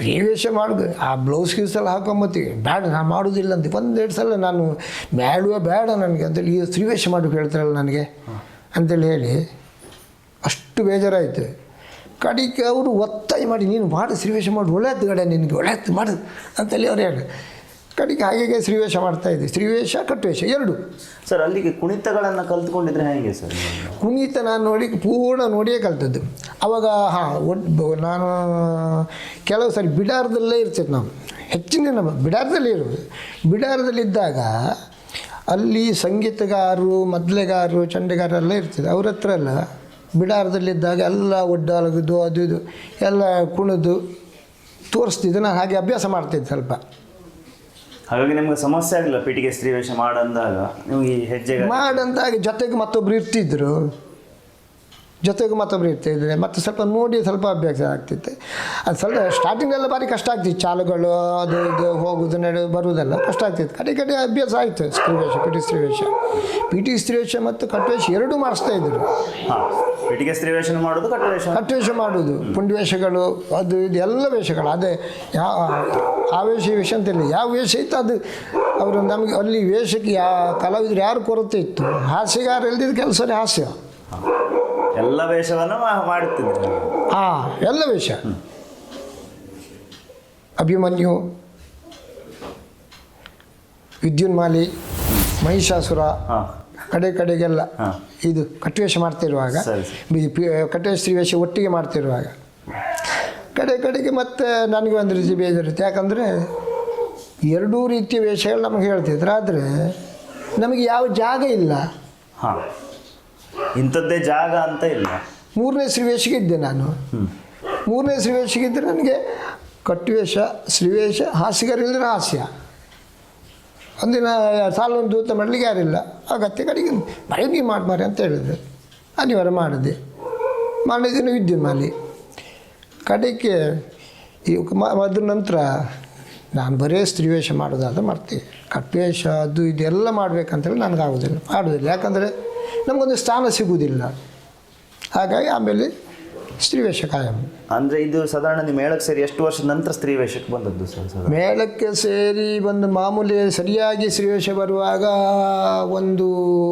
ವೇಷ ಮಾಡೋದು. ಆ ಬ್ಲೌಸ್ ಗೀಸ್ ಎಲ್ಲ ಹಾಕೊಂಬತ್ತೀವಿ. ಬೇಡ ನಾನು ಮಾಡೋದಿಲ್ಲ ಅಂತ. ಒಂದೆರಡು ಸಲ ನಾನು ಬೇಡವೇ ಬೇಡ ನನಗೆ ಅಂತೇಳಿ ಈ ಸ್ತ್ರೀವೇಷ ಮಾಡೋಕೆ ಹೇಳ್ತಾರಲ್ಲ ನನಗೆ ಅಂತೇಳಿ ಹೇಳಿ. ಅಷ್ಟು ಬೇಜಾರಾಯಿತು. ಕಡಿಕೆ ಅವರು ಒತ್ತಾಯ ಮಾಡಿ, ನೀನು ಮಾಡಿ ಸ್ತ್ರೀವೇಷ ಮಾಡು. ಒಳ್ಳೆಯದು ಗಡೆ ನಿನಗೆ ಒಳ್ಳೆಯದು ಮಾಡು ಅಂತೇಳಿ ಅವ್ರು ಹೇಳಿ. ಕಡಿಗೆ ಹಾಗೆ ಮಾಡ್ತಾ ಮಾಡ್ತಾಯಿದ್ದೆ ಶ್ರೀವೇಶ ಕಟ್ಟುವೇಶ ಎರಡು. ಸರ್ ಅಲ್ಲಿಗೆ ಕುಣಿತಗಳನ್ನು ಕಲ್ತ್ಕೊಂಡಿದ್ರೆ ಹೇಗೆ ಸರ್ ಕುಣಿತ ನಾನು ನೋಡಿ ಪೂರ್ಣ ನೋಡಿಯೇ ಕಲ್ತದ್ದು. ಅವಾಗ ಹಾಂ ನಾನು ಕೆಲವು ಸರಿ ಬಿಡಾರದಲ್ಲೇ ಇರ್ತಿತ್ತು ನಾವು. ಹೆಚ್ಚಿನ ನಮ್ಮ ಬಿಡಾರದಲ್ಲಿ ಇರೋದು ಬಿಡಾರದಲ್ಲಿದ್ದಾಗ ಅಲ್ಲಿ ಸಂಗೀತಗಾರರು ಮದ್ಲೆಗಾರರು ಚಂಡೆಗಾರರೆಲ್ಲ ಇರ್ತಿದ್ರು ಅವ್ರ ಹತ್ರ ಎಲ್ಲ ಬಿಡಾರದಲ್ಲಿದ್ದಾಗ ಎಲ್ಲ ಒಡ್ಡಾಲಗದು ಅದು ಇದು ಎಲ್ಲ ಕುಣಿದು ತೋರಿಸ್ತಿದ್ದೆ. ನಾನು ಹಾಗೆ ಅಭ್ಯಾಸ ಮಾಡ್ತಿದ್ದೆ ಸ್ವಲ್ಪ. ಹಾಗಾಗಿ ನಿಮ್ಗೆ ಸಮಸ್ಯೆ ಆಗಲಿಲ್ಲ ಪೀಟಿಗೆ ಸ್ತ್ರೀ ವೇಷ ಮಾಡಂದಾಗ ನೀವು ಈ ಹೆಜ್ಜೆ ಮಾಡಂತಾಗ ಜೊತೆಗೆ ಮತ್ತೊಬ್ರು ಇರ್ತಿದ್ರು. ಜೊತೆಗೆ ಮತ್ತೊಬ್ಬರು ಇರ್ತಿದ್ರೆ ಮತ್ತು ಸ್ವಲ್ಪ ನೋಡಿ ಸ್ವಲ್ಪ ಅಭ್ಯಾಸ ಆಗ್ತಿತ್ತು. ಅದು ಸ್ವಲ್ಪ ಸ್ಟಾರ್ಟಿಂಗೆಲ್ಲ ಭಾರಿ ಕಷ್ಟ ಆಗ್ತಿತ್ತು. ಚಾಲುಗಳು ಅದು ಇದು ಹೋಗೋದು ನಡೆ ಬರುವುದೆಲ್ಲ ಕಷ್ಟ ಆಗ್ತಿತ್ತು. ಕಡೆ ಕಡೆ ಅಭ್ಯಾಸ ಆಯಿತು. ಸ್ತ್ರೀವೇಷ ಪಿ ಟಿ ಸ್ತ್ರೀವೇಷ ಪಿ ಟಿ ಸ್ತ್ರೀವೇಷ ಮತ್ತು ಕಟ್ಟುವೇಷ ಎರಡೂ ಮಾಡಿಸ್ತಾ ಇದ್ರು. ಹಾಂ ಪೀಟಿಗೆ ಸ್ತ್ರೀ ವೇಷ ಮಾಡೋದು ಕಟ್ಟು ವೇಷ ಕಟ್ಟುವೇಷ ಮಾಡೋದು ಪುಂಡ್ವೇಷಗಳು ಅದು ಇದು ಎಲ್ಲ ವೇಷಗಳು. ಅದೇ ಯಾವ ಆ ವೇಷ ವೇಷ ಅಂತ ಅಂತಿಲ್ಲ ಯಾವ ವೇಷ ಇತ್ತು ಅದು ಅವರು ನಮಗೆ ಅಲ್ಲಿ ವೇಷಕ್ಕೆ ಯಾ ಕಲಾವಿದರು ಯಾರು ಕೊರತೆ ಇತ್ತು? ಹಾಸ್ಯಗಾರ ಇಲ್ದಿದ್ದ ಕೆಲಸ ಹಾಸ್ಯ. ಎಲ್ಲ ವೇಷವನ್ನು ಮಾಡುತ್ತಿದ್ದ. ಹಾ ಎಲ್ಲ ವೇಷ. ಅಭಿಮನ್ಯು ವಿದ್ಯುನ್ಮಾಲಿ ಮಹಿಷಾಸುರ ಕಡೆ ಕಡೆಗೆಲ್ಲ. ಇದು ಕಟ್ಟುವೇಷ ಮಾಡ್ತಿರುವಾಗ ಕಟ್ಟುವೇಷ ಸ್ತ್ರೀವೇಷ ಒಟ್ಟಿಗೆ ಮಾಡ್ತಿರುವಾಗ. ಕಡೆ ಕಡೆಗೆ ಮತ್ತೆ ನನಗೆ ಒಂದು ರೀತಿ ಬೇಜಾರಿತ್ತು. ಯಾಕಂದರೆ ಎರಡೂ ರೀತಿಯ ವೇಷಗಳು ನಮಗೆ ಹೇಳ್ತಿದ್ರು. ಆದರೆ ನಮಗೆ ಯಾವ ಜಾಗ ಇಲ್ಲ. ಹಾಂ. ಇಂಥದ್ದೇ ಜಾಗ ಅಂತ ಇಲ್ಲ. ಮೂರನೇ ಶ್ರೀವೇಶಿಗಿದ್ದೆ ನಾನು. ಮೂರನೇ ಶ್ರೀವೇಶಿಗಿದ್ದೆ ನನಗೆ ಕಟ್ಟುವೇಷ ಶ್ರೀವೇಷ ಹಾಸ್ಯಗಾರಿಲ್ಲದ್ರೆ ಹಾಸ್ಯ. ಒಂದಿನ ಸಾಲೊಂದು ದೂತ ಮಾಡಲಿಕ್ಕೆ ಯಾರಿಲ್ಲ. ಅಗತ್ಯ ಕಡೆಗೆ ಬರೀ ನೀವು ಮಾಡಿ ಮಾರಿ ಅಂತ ಹೇಳಿದ್ರು. ಅನಿವಾರ್ಯ ಮಾಡಿದೆ. ಮಾಡಿದ್ದೀನಿ ದಿನ ವಿದ್ಯುನ್ಮಾಲಿ ಕಡೆಗೆ ಈ ಮದ್ರ ನಂತರ ನಾನು ಬರೀ ಸ್ತ್ರೀವೇಷ ಮಾಡೋದಾದ್ರೆ ಮಾಡ್ತೀವಿ ಕಟ್ವೇಷ ಅದು ಇದೆಲ್ಲ ಮಾಡಬೇಕಂತೇಳಿ ನನಗಾಗೋದಿಲ್ಲ. ಮಾಡೋದಿಲ್ಲ. ಯಾಕಂದರೆ ನಮಗೊಂದು ಸ್ಥಾನ ಸಿಗುವುದಿಲ್ಲ ಹಾಗಾಗಿ ಆಮೇಲೆ ಸ್ತ್ರೀವೇಷ ಕಾಯಂ. ಅಂದರೆ ಇದು ಸಾಧಾರಣ ನೀವು ಮೇಳಕ್ಕೆ ಸೇರಿ ಎಷ್ಟು ವರ್ಷದ ನಂತರ ಸ್ತ್ರೀವೇಷಕ್ಕೆ ಬಂದದ್ದು ಸರ್ ಮೇಳಕ್ಕೆ ಸೇರಿ ಬಂದು ಮಾಮೂಲಿ ಸರಿಯಾಗಿ ಸ್ತ್ರೀವೇಷ ಬರುವಾಗ ಒಂದು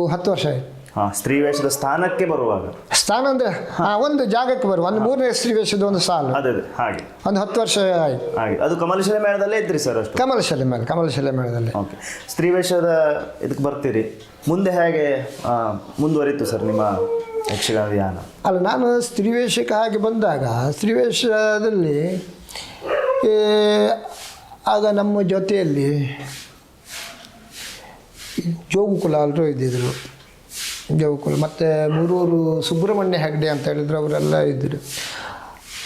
ಹತ್ತು ವರ್ಷ ಆಯಿತು. ಸ್ತ್ರೀ ವೇಷದ ಸ್ಥಾನಕ್ಕೆ ಬರುವಾಗ. ಸ್ಥಾನ ಅಂದ್ರೆ ಒಂದು ಜಾಗಕ್ಕೆ ಬರುವ ಒಂದು ಮೂರನೇ ಸ್ತ್ರೀವೇಷದ ಒಂದು ಸಾಲು. ಅದೇ ಹಾಗೆ. ಒಂದು ಹತ್ತು ವರ್ಷ ಆಯ್ತು. ಹಾಗೆ ಅದು ಕಮಲಶಿಲೆ ಮೇಳದಲ್ಲೇ ಇದ್ರಿ ಸರ್ ಅಷ್ಟು? ಕಮಲಶಾಲೆ ಮೇಳ ಕಮಲಶಾಲೆ ಮೇಳದಲ್ಲಿ. ಓಕೆ ಸ್ತ್ರೀ ವೇಷದ ಇದಕ್ಕೆ ಬರ್ತೀರಿ. ಮುಂದೆ ಹೇಗೆ ಮುಂದುವರಿತು ಸರ್ ನಿಮ್ಮ ಯಕ್ಷಗಾನ ಅಲ್ಲ ನಾನು ಸ್ತ್ರೀವೇಷಕ್ಕೆ ಹಾಗೆ ಬಂದಾಗ ಸ್ತ್ರೀವೇಷದಲ್ಲಿ ವೇಷದಲ್ಲಿ ಆಗ ನಮ್ಮ ಜೊತೆಯಲ್ಲಿ ಜೋಗುಕುಲ ಎಲ್ಲರೂ ಇದ್ದಿದ್ರು. ಜೋಗುಕುಲ ಮತ್ತು ಮೂರೂರು ಸುಬ್ರಹ್ಮಣ್ಯ ಹೆಗ್ಡೆ ಅಂತ ಹೇಳಿದ್ರು ಅವರೆಲ್ಲ ಇದ್ದರು.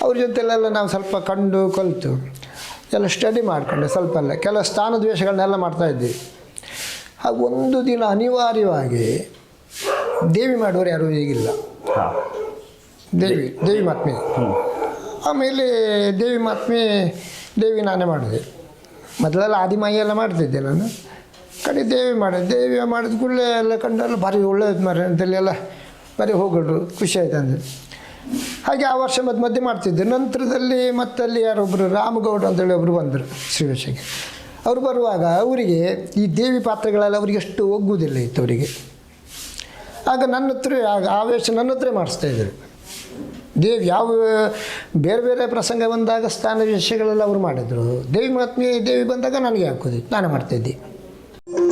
ಅವ್ರ ಜೊತೆಲೆಲ್ಲ ನಾವು ಸ್ವಲ್ಪ ಕಂಡು ಕಲಿತು. ಎಲ್ಲ ಸ್ಟಡಿ ಮಾಡಿಕೊಂಡೆ ಸ್ವಲ್ಪ ಎಲ್ಲ ಕೆಲ ಸ್ಥಾನದ್ವೇಷಗಳನ್ನೆಲ್ಲ ಮಾಡ್ತಾಯಿದ್ವಿ ಹಾಗೆ ಒಂದು ದಿನ ಅನಿವಾರ್ಯವಾಗಿ ದೇವಿ ಮಾಡೋರು ಯಾರೂ ಈಗಿಲ್ಲ. ಹಾ. ದೇವಿ ದೇವಿ ಮಾತ್ಮೆ. ಆಮೇಲೆ ದೇವಿ ಮಾತ್ಮೆ ದೇವಿ ನಾನೇ ಮಾಡಿದೆ. ಮೊದಲೆಲ್ಲ ಆದಿಮಾಯಿ ಎಲ್ಲ ಮಾಡ್ತಿದ್ದೆ ನಾನು. ಕಡೆ ದೇವಿ ಮಾಡಿದೆ ದೇವಿ ಮಾಡಿದ ಕೂಡಲೇ ಎಲ್ಲ ಕಂಡಲ್ಲ ಭಾರಿ ಒಳ್ಳೇದು ಮರ ಅಂತೇಳಿ ಎಲ್ಲ ಬರೀ ಹೋಗೋರು ಖುಷಿ ಆಯ್ತು ಅಂದರೆ. ಹಾಗೆ ಆ ವರ್ಷ ಮತ್ತೆ ಮದ್ದೆ ಮಾಡ್ತಿದ್ದೆ. ನಂತರದಲ್ಲಿ ಮತ್ತಲ್ಲಿ ಯಾರೊಬ್ಬರು ರಾಮಗೌಡ ಅಂತೇಳಿ ಒಬ್ಬರು ಬಂದರು ಶ್ರೀವೇಶಕ್ಕೆ ಅವರು ಬರುವಾಗ ಅವರಿಗೆ ಈ ದೇವಿ ಪಾತ್ರಗಳೆಲ್ಲ ಅವರಿಗೆ ಎಷ್ಟು ಒಗ್ಗುವುದಿಲ್ಲ ಇತ್ತು ಅವರಿಗೆ. ಆಗ ನನ್ನ ಹತ್ರ, ಆಗ ಆವೇಶ ನನ್ನ ಹತ್ರ ಮಾಡಿಸ್ತಾ ಇದ್ದರು ದೇವಿ ಯಾವ ಬೇರೆ ಬೇರೆ ಪ್ರಸಂಗ ಬಂದಾಗ ಸ್ಥಾನ ವಿಷಯಗಳೆಲ್ಲ ಅವರು ಮಾಡಿದರು. ದೇವಿ ಮಾತ್ಮೆ ದೇವಿ ಬಂದಾಗ ನನಗೆ ಹಾಕೋದಿತ್ತು ನಾನು ಮಾಡ್ತಾಯಿದ್ದೆ ಹಾಗೆ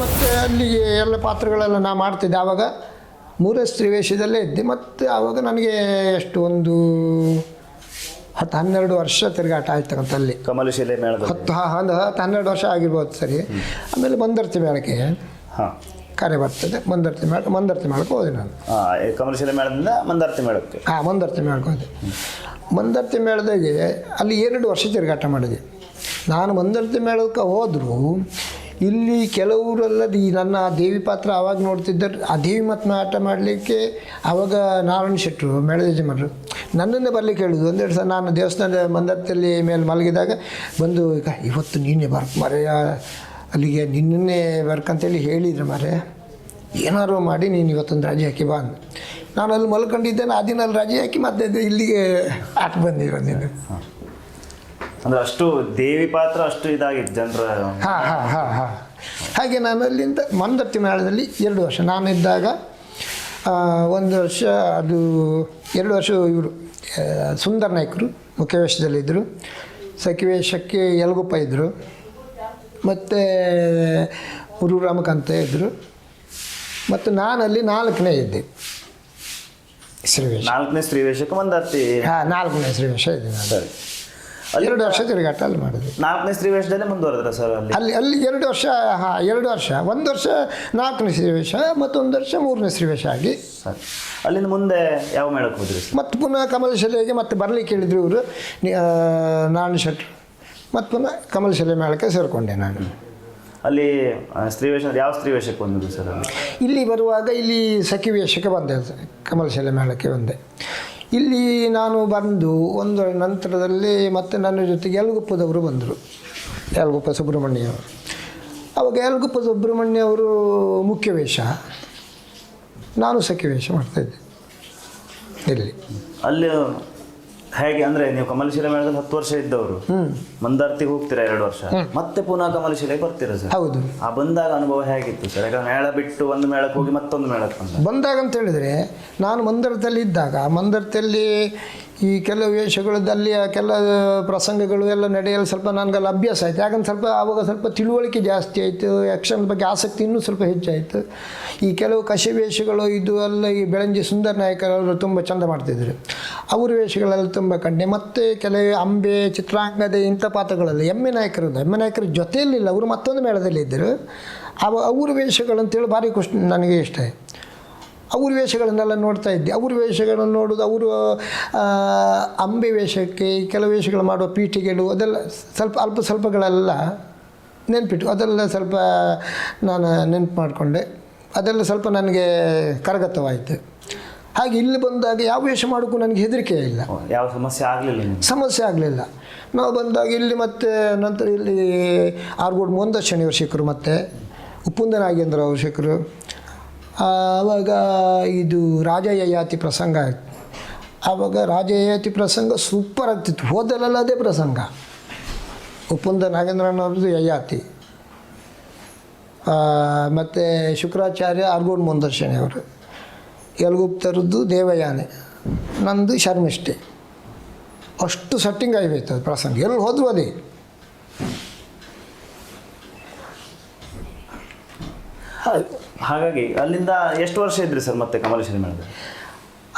ಮತ್ತೆ ಅಲ್ಲಿ ಎಲ್ಲ ಪಾತ್ರಗಳೆಲ್ಲ ನಾ ಮಾಡ್ತಿದ್ದೆ. ಆವಾಗ ಮೂರೇ ಸ್ತ್ರೀವೇಷದಲ್ಲೇ ಇದ್ದೆ. ಮತ್ತು ಆವಾಗ ನನಗೆ ಎಷ್ಟು ಒಂದು ಹತ್ತು ಹನ್ನೆರಡು ವರ್ಷ ತಿರುಗಾಟ ಆಯ್ತಕ್ಕಂತ ಅಲ್ಲಿ. ಕಮಲಶಿಲೆ ಮೇಳದ ಹತ್ತು ಹಾ ಒಂದು ಹತ್ತು ಹನ್ನೆರಡು ವರ್ಷ ಆಗಿರ್ಬೋದು ಸರಿ. ಆಮೇಲೆ ಮಂದರ್ತಿ ಮೇಳಕ್ಕೆ ಹಾಂ. ಕರೆ ಬರ್ತದೆ. ಮಂದರ್ತಿ ಮೇಳ ಮಂದರ್ತಿ ಮೇಳಕ್ಕೆ ಹೋದೆ ನಾನು. ಕಮಲಶಿಲೆ ಮೇಳದಿಂದ ಮಂದರ್ತಿ ಮೇಳಕ್ಕೆ. ಹಾಂ ಮಂದರ್ತಿ ಮೇಳಕ್ಕೆ ಹೋದೆ. ಮಂದರ್ತಿ ಮೇಳದಾಗೆ ಅಲ್ಲಿ ಎರಡು ವರ್ಷ ತಿರುಗಾಟ ಮಾಡಿದೆ. ನಾನು ಮಂದರ್ತಿ ಮೇಳಕ್ಕೆ ಹೋದರೂ ಇಲ್ಲಿ ಕೆಲವರೆಲ್ಲ ಈ ನನ್ನ ದೇವಿ ಪಾತ್ರ ಆವಾಗ ನೋಡ್ತಿದ್ದರು ಆ ದೇವಿ ಮತ್ತು ಆಟ ಮಾಡಲಿಕ್ಕೆ ಆವಾಗ ನಾರಾಯಣ ಶೆಟ್ಟರು ಮೇಳದ ಯಜಮಾನರು ನನ್ನನ್ನೇ ಬರಲಿಕ್ಕೆ ಹೇಳಿದ್ರು. ಒಂದೆರಡು ಸಲ ನಾನು ದೇವಸ್ಥಾನದ ಮಂದಿರದಲ್ಲಿ ಮೇಲೆ ಮಲಗಿದಾಗ ಬಂದು ಈಗ ಇವತ್ತು ನೀನೇ ಬರ್ಕ್ ಮರೆಯ ಅಲ್ಲಿಗೆ ನಿನ್ನನ್ನೇ ಬರ್ಕಂತೇಳಿ ಹೇಳಿದ್ರು ಮರೆ ಏನಾದ್ರು ಮಾಡಿ ನೀನು ಇವತ್ತೊಂದು ರಾಜಿ ಹಾಕಿ ಬಾ ಅಂದ. ನಾನು ಅಲ್ಲಿ ಮಲ್ಕೊಂಡಿದ್ದೇನೆ ಆ ದಿನ ಅಲ್ಲಿ ರಾಜಿ ಹಾಕಿ ಮತ್ತೆ ಇಲ್ಲಿಗೆ ಆಟ ಬಂದಿರೋ ನೀನು. ಅಂದ್ರೆ ಅಷ್ಟು ದೇವಿ ಪಾತ್ರ ಅಷ್ಟು ಇದಾಗಿತ್ತು ಜನರ. ಹಾಂ ಹಾಂ ಹಾಂ ಹಾಂ. ಹಾಗೆ ನಾನು ಅಲ್ಲಿಂದ ಮಂದತ್ತಿ ಮೇಳದಲ್ಲಿ ಎರಡು ವರ್ಷ. ನಾನಿದ್ದಾಗ ಇದ್ದಾಗ ಒಂದು ವರ್ಷ ಅದು ಎರಡು ವರ್ಷ ಇವರು. ಸುಂದರ್ ನಾಯ್ಕರು ಮುಖ್ಯವೇಶದಲ್ಲಿದ್ದರು ಸಖಿವೇಶಕ್ಕೆ ಯಲಗುಪ್ಪ ಇದ್ದರು. ಮತ್ತು ಮುರು ರಾಮಕಾಂತ ಇದ್ದರು. ಮತ್ತು ನಾನಲ್ಲಿ ನಾಲ್ಕನೇ ಇದ್ದೆ. ಶ್ರೀವೇಶ ನಾಲ್ಕನೇ ಶ್ರೀವೇಶಕ್ಕೆ ಒಂದು ಮಂದಾರ್ತಿ ಹಾಂ ನಾಲ್ಕನೇ ಶ್ರೀವೇಶ ಇದ್ದೀನಿ ನಾನು. ಎರಡು ವರ್ಷ ತಿರುಗಾಟ ಅಲ್ಲಿ ಮಾಡಿದ್ವಿ. ನಾಲ್ಕನೇ ಸ್ತ್ರೀ ವೇಷದಲ್ಲೇ ಮುಂದುವರೆದ್ರ ಸರ್ ಅಲ್ಲಿ? ಅಲ್ಲಿ ಅಲ್ಲಿ ಎರಡು ವರ್ಷ ಹಾಂ ಎರಡು ವರ್ಷ. ಒಂದು ವರ್ಷ ನಾಲ್ಕನೇ ಶ್ರೀವೇಷ ಮತ್ತೊಂದು ವರ್ಷ ಮೂರನೇ ಶ್ರೀವೇಷ ಆಗಿ. ಸರ್. ಅಲ್ಲಿಂದ ಮುಂದೆ ಯಾವ ಮೇಳಕ್ಕೆ ಹೋದ್ರಿ ಸರ್ ಮತ್ತು ಪುನಃ ಕಮಲಶಿಲೆಗೆ ಮತ್ತೆ ಬರಲಿಕ್ಕೆ ಹೇಳಿದ್ರು ಇವರು. ನಾನು ಶೆಟ್ರು. ಮತ್ತು ಪುನಃ ಕಮಲಶಿಲೆ ಮೇಳಕ್ಕೆ ಸೇರಿಕೊಂಡೆ ನಾನು. ಅಲ್ಲಿ ಸ್ತ್ರೀವೇಷ ಸ್ತ್ರೀ ವೇಷ ಯಾವ ಸ್ತ್ರೀ ವೇಷಕ್ಕೆ ಬಂದಿದ್ದು ಸರ್ ಅಲ್ಲಿ? ಇಲ್ಲಿ ಬರುವಾಗ ಇಲ್ಲಿ ಸಖಿ ವೇಷಕ್ಕೆ ಬಂದೆ ಕಮಲಶಿಲೆ ಮೇಳಕ್ಕೆ ಬಂದೆ. ಇಲ್ಲಿ ನಾನು ಬಂದು ಒಂದು ನಂತರದಲ್ಲಿ ಮತ್ತೆ ನನ್ನ ಜೊತೆಗೆ ಯಲಗುಪ್ಪದವರು ಬಂದರು. ಯಲಗುಪ್ಪ ಸುಬ್ರಹ್ಮಣ್ಯ ಅವರು. ಅವಾಗ ಯಲಗುಪ್ಪ ಸುಬ್ರಹ್ಮಣ್ಯ ಅವರು ಮುಖ್ಯ ವೇಷ. ನಾನು ಸಖ್ಯ ವೇಷ ಮಾಡ್ತಾಯಿದ್ದೆ ಇಲ್ಲಿ. ಅಲ್ಲಿ ಹೇಗೆ ಅಂದ್ರೆ ನೀವು ಕಮಲಶಿಲೆ ಮೇಳದಲ್ಲಿ ಹತ್ತು ವರ್ಷ ಇದ್ದವರು ಮಂದಾರ್ತಿಗೆ ಹೋಗ್ತೀರಾ ಎರಡು ವರ್ಷ? ಮತ್ತೆ ಪುನಃ ಕಮಲಶಿಲೆ ಬರ್ತೀರಾ ಸರ್? ಹೌದು. ಆ ಬಂದಾಗ ಅನುಭವ ಹೇಗಿತ್ತು ಸರ್? ಯಾಕಂದ್ರೆ ಮೇಳ ಬಿಟ್ಟು ಒಂದು ಮೇಳಕ್ಕೆ ಹೋಗಿ ಮತ್ತೊಂದು ಮೇಳಕ್ಕೆ ಬಂದ. ಬಂದಾಗ ಅಂತ ಹೇಳಿದ್ರೆ ನಾನು ಮಂದರದಲ್ಲಿ ಇದ್ದಾಗ ಮಂದರದಲ್ಲಿ ಈ ಕೆಲವು ವೇಷಗಳದಲ್ಲಿ ಕೆಲ ಪ್ರಸಂಗಗಳು ಎಲ್ಲ ನಡೆಯಲು ಸ್ವಲ್ಪ ನನಗೆಲ್ಲ ಅಭ್ಯಾಸ ಆಯಿತು. ಯಾಕಂದ್ರೆ ಸ್ವಲ್ಪ ಆವಾಗ ಸ್ವಲ್ಪ ತಿಳುವಳಿಕೆ ಜಾಸ್ತಿ ಆಯಿತು ಯಕ್ಷನ್ ಬಗ್ಗೆ ಆಸಕ್ತಿ ಇನ್ನೂ ಸ್ವಲ್ಪ ಹೆಚ್ಚಾಯಿತು. ಈ ಕೆಲವು ಕಷಿ ವೇಷಗಳು, ಇದು ಅಲ್ಲ ಈ ಬೆಳಂಜಿ ಸುಂದರ ನಾಯಕರವರು ತುಂಬ ಚಂದ ಮಾಡ್ತಿದ್ದರು ಅವ್ರ ವೇಷಗಳೆಲ್ಲ ತುಂಬ ಕಂಡೆ ಮತ್ತು ಕೆಲವು ಅಂಬೆ, ಚಿತ್ರಾಂಗದ ಇಂಥ ಪಾತ್ರಗಳಲ್ಲಿ ಎಮ್ಮೆ ನಾಯಕರು ಎಮ್ಮೆ ನಾಯಕರು ಜೊತೆಯಲ್ಲಿಲ್ಲ, ಅವರು ಮತ್ತೊಂದು ಮೇಳದಲ್ಲಿ ಇದ್ದರು. ಅವ ಅವ್ರ ವೇಷಗಳಂತೇಳಿ ಭಾರಿ ಖುಷಿ, ನನಗೆ ಇಷ್ಟ ಅವ್ರ ವೇಷಗಳನ್ನೆಲ್ಲ ನೋಡ್ತಾ ಇದ್ದೆ. ಅವ್ರ ವೇಷಗಳನ್ನು ನೋಡೋದು ಅವರು ಅಂಬೆ ವೇಷಕ್ಕೆ ಕೆಲವು ವೇಷಗಳು ಮಾಡುವ ಪೀಠಿಗೆಗಳು ಅದೆಲ್ಲ ಸ್ವಲ್ಪ ಅಲ್ಪ ಸ್ವಲ್ಪಗಳೆಲ್ಲ ನೆನಪಿಟ್ಟು ಅದೆಲ್ಲ ಸ್ವಲ್ಪ ನಾನು ನೆನಪು ಮಾಡಿಕೊಂಡೆ. ಅದೆಲ್ಲ ಸ್ವಲ್ಪ ನನಗೆ ಕರಗತವಾಯಿತು. ಹಾಗೆ ಇಲ್ಲಿ ಬಂದಾಗ ಯಾವ ವೇಷ ಮಾಡೋಕ್ಕೂ ನನಗೆ ಹೆದರಿಕೆ ಇಲ್ಲ. ಯಾವ ಸಮಸ್ಯೆ ಆಗಲಿಲ್ಲ ಸಮಸ್ಯೆ ಆಗಲಿಲ್ಲ. ನಾವು ಬಂದಾಗ ಇಲ್ಲಿ ಮತ್ತೆ ನಂತರ ಇಲ್ಲಿ ಆರ್ಗೋಡ್ ಅವರು ಸಿಕ್ಕರು ಮತ್ತು ಉಪ್ಪುಂದ ನಾಗೇಂದ್ರ ಅವರು ಸಿಕ್ಕರು ಆವಾಗ ಇದು ರಾಜಯಯಾತಿ ಪ್ರಸಂಗ ಆಯಿತು. ಆವಾಗ ರಾಜ ಯಯಾತಿ ಪ್ರಸಂಗ ಸೂಪರ್ ಆಗ್ತಿತ್ತು. ಹೋದಲೆಲ್ಲ ಅದೇ ಪ್ರಸಂಗ. ಉಪ್ಪುಂದ ನಾಗೇಂದ್ರನವ್ರದ್ದು ಯಯಾತಿ ಮತ್ತು ಶುಕ್ರಾಚಾರ್ಯ ಅರ್ಗೋಡ್ ಮುಂದರ್ಶನಿ ಅವರು. ಯಲ್ಗುಪ್ತರದ್ದು ದೇವಯಾನೆ. ನಂದು ಶರ್ಮಿಷ್ಠೆ. ಅಷ್ಟು ಸೆಟ್ಟಿಂಗ್ ಆಗಿತ್ತು ಅದು ಪ್ರಸಂಗ. ಎಲ್ಲಿ ಹೋದ್ರು ಅದೇ ಹಾಗಾಗಿ ಅಲ್ಲಿಂದ ಎಷ್ಟು ವರ್ಷ ಇದ್ರಿ ಸರ್ ಮತ್ತೆ ಕಮಲೇಶ್ವರಿ ಮೇಳದಲ್ಲಿ?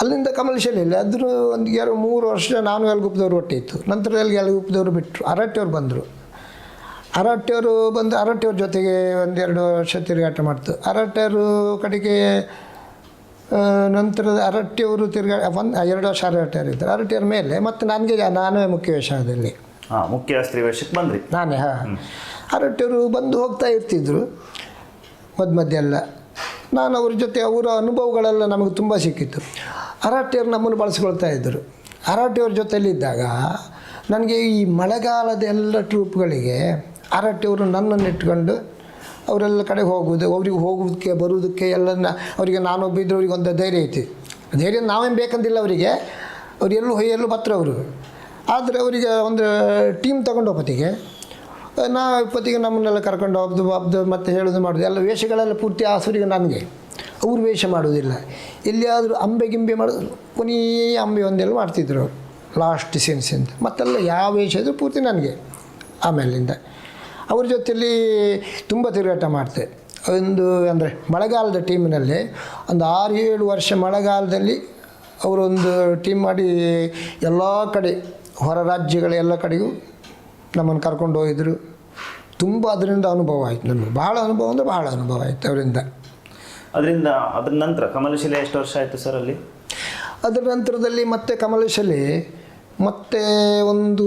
ಅಲ್ಲಿಂದ ಕಮಲಶಾಲೆಯಲ್ಲಿ ಅದ್ರ ಒಂದು ಎರಡು ಮೂರು ವರ್ಷ ನಾನು ಎಲ್ಗುಪ್ಪದವ್ರು ಒಟ್ಟೆ ಇತ್ತು. ನಂತರ ಅಲ್ಲಿ ಯಲಗುಪ್ಪದವರು ಬಿಟ್ಟರು ಅರಟ್ಟೆಯವ್ರು ಬಂದರು. ಅರಟ್ಟೆಯವರು ಬಂದು ಅರಟ್ಟೆಯವ್ರ ಜೊತೆಗೆ ಒಂದೆರಡು ವರ್ಷ ತಿರುಗಾಟ ಮಾಡ್ತು. ಅರಟ್ಟೆಯವರು ಕಡೆಗೆ ನಂತರದ ಅರಟ್ಟಿಯವರು ತಿರುಗಾ ಒಂದು ಎರಡು ವರ್ಷ ಅರಟ್ಟಿಯವರು ಇದ್ದರು ಅರಟ್ಟಿಯವ್ರ ಮೇಲೆ ಮತ್ತು ನನಗೆ ನಾನೇ ಮುಖ್ಯ ವೇಷದಲ್ಲಿ ಹಾಂ ಮುಖ್ಯ ಸ್ತ್ರೀ ವೇಷಕ್ಕೆ ಬಂದ್ರಿ. ನಾನೇ ಹಾಂ ಅರಟ್ಟಿಯವರು ಬಂದು ಹೋಗ್ತಾ ಇರ್ತಿದ್ರು. ಮಧ್ಯ ಮಧ್ಯ ಎಲ್ಲ ನಾನು ಅವ್ರ ಜೊತೆ ಅವರ ಅನುಭವಗಳೆಲ್ಲ ನಮಗೆ ತುಂಬ ಸಿಕ್ಕಿತ್ತು. ಅರಟ್ಟಿಯವ್ರು ನಮ್ಮನ್ನು ಬಳಸ್ಕೊಳ್ತಾ ಇದ್ದರು. ಅರಟ್ಟಿಯವ್ರ ಜೊತೆಯಲ್ಲಿದ್ದಾಗ ನನಗೆ ಈ ಮಳೆಗಾಲದ ಎಲ್ಲ ಟ್ರೂಪ್ಗಳಿಗೆ ಅರಟ್ಟಿಯವರು ನನ್ನನ್ನು ಇಟ್ಕೊಂಡು ಅವರೆಲ್ಲ ಕಡೆ ಹೋಗೋದು ಅವ್ರಿಗೆ ಹೋಗೋದಕ್ಕೆ ಬರೋದಕ್ಕೆ ಎಲ್ಲ ಅವರಿಗೆ ನಾನು ಇದ್ರೆ ಅವ್ರಿಗೆ ಒಂದು ಧೈರ್ಯ ಐತಿ. ಧೈರ್ಯ ನಾವೇನು ಬೇಕಂತಿಲ್ಲ ಅವರಿಗೆ. ಅವ್ರು ಎಲ್ಲೂ ಹೊಯ್ಯಲ್ಲೂ ಬತ್ರ ಅವರು. ಆದರೆ ಅವರಿಗೆ ಒಂದು ಟೀಮ್ ತಗೊಂಡು ಹೋಗ್ಬತ್ತಿಗೆ. ನಾ ಇಪ್ಪತ್ತಿಗೆ ನಮ್ಮನ್ನೆಲ್ಲ ಕರ್ಕೊಂಡು ಹೋಗ್ದು ಹಬ್ದು ಮತ್ತೆ ಹೇಳೋದು ಮಾಡೋದು. ಎಲ್ಲ ವೇಷಗಳೆಲ್ಲ ಪೂರ್ತಿ ಆಸುರಿಗೆ ನನಗೆ ಅವ್ರು ವೇಷ ಮಾಡೋದಿಲ್ಲ. ಎಲ್ಲಿಯಾದರೂ ಅಂಬೆ ಗಿಂಬೆ ಮಾಡೋದು ಕೊನೆಯ ಅಂಬೆ ಒಂದೆಲ್ಲ ಮಾಡ್ತಿದ್ರು ಅವರು. ಲಾಸ್ಟ್ ಸೀನ್ಸ್ ಅಂತ ಮತ್ತೆಲ್ಲ ಯಾವ ವೇಷ ಇದ್ರೂ ಪೂರ್ತಿ ನನಗೆ. ಆಮೇಲಿಂದ. ಅವ್ರ ಜೊತೆಯಲ್ಲಿ ತುಂಬ ತಿರುಗಾಟ ಮಾಡ್ತೆ. ಒಂದು ಅಂದರೆ ಮಳೆಗಾಲದ ಟೀಮಿನಲ್ಲಿ ಒಂದು ಆರು ಏಳು ವರ್ಷ ಮಳೆಗಾಲದಲ್ಲಿ ಅವರೊಂದು ಟೀಮ್ ಮಾಡಿ ಎಲ್ಲ ಕಡೆ ಹೊರ ರಾಜ್ಯಗಳ ಎಲ್ಲ ಕಡೆಗೂ ನಮ್ಮನ್ನು ಕರ್ಕೊಂಡು ಹೋಗಿದ್ರು. ತುಂಬ ಅದರಿಂದ ಅನುಭವ ಆಯಿತು ನಮಗೆ ಭಾಳ ಅನುಭವ ಅಂದರೆ ಭಾಳ ಅನುಭವ ಆಯ್ತು ಅವರಿಂದ. ಅದರಿಂದ ಅದ್ರ ನಂತರ ಕಮಲಶಿಲೆ ಎಷ್ಟು ವರ್ಷ ಆಯಿತು ಸರ್ ಅಲ್ಲಿ? ಅದರ ನಂತರದಲ್ಲಿ ಮತ್ತೆ ಕಮಲಶಿಲೆ ಮತ್ತೆ ಒಂದು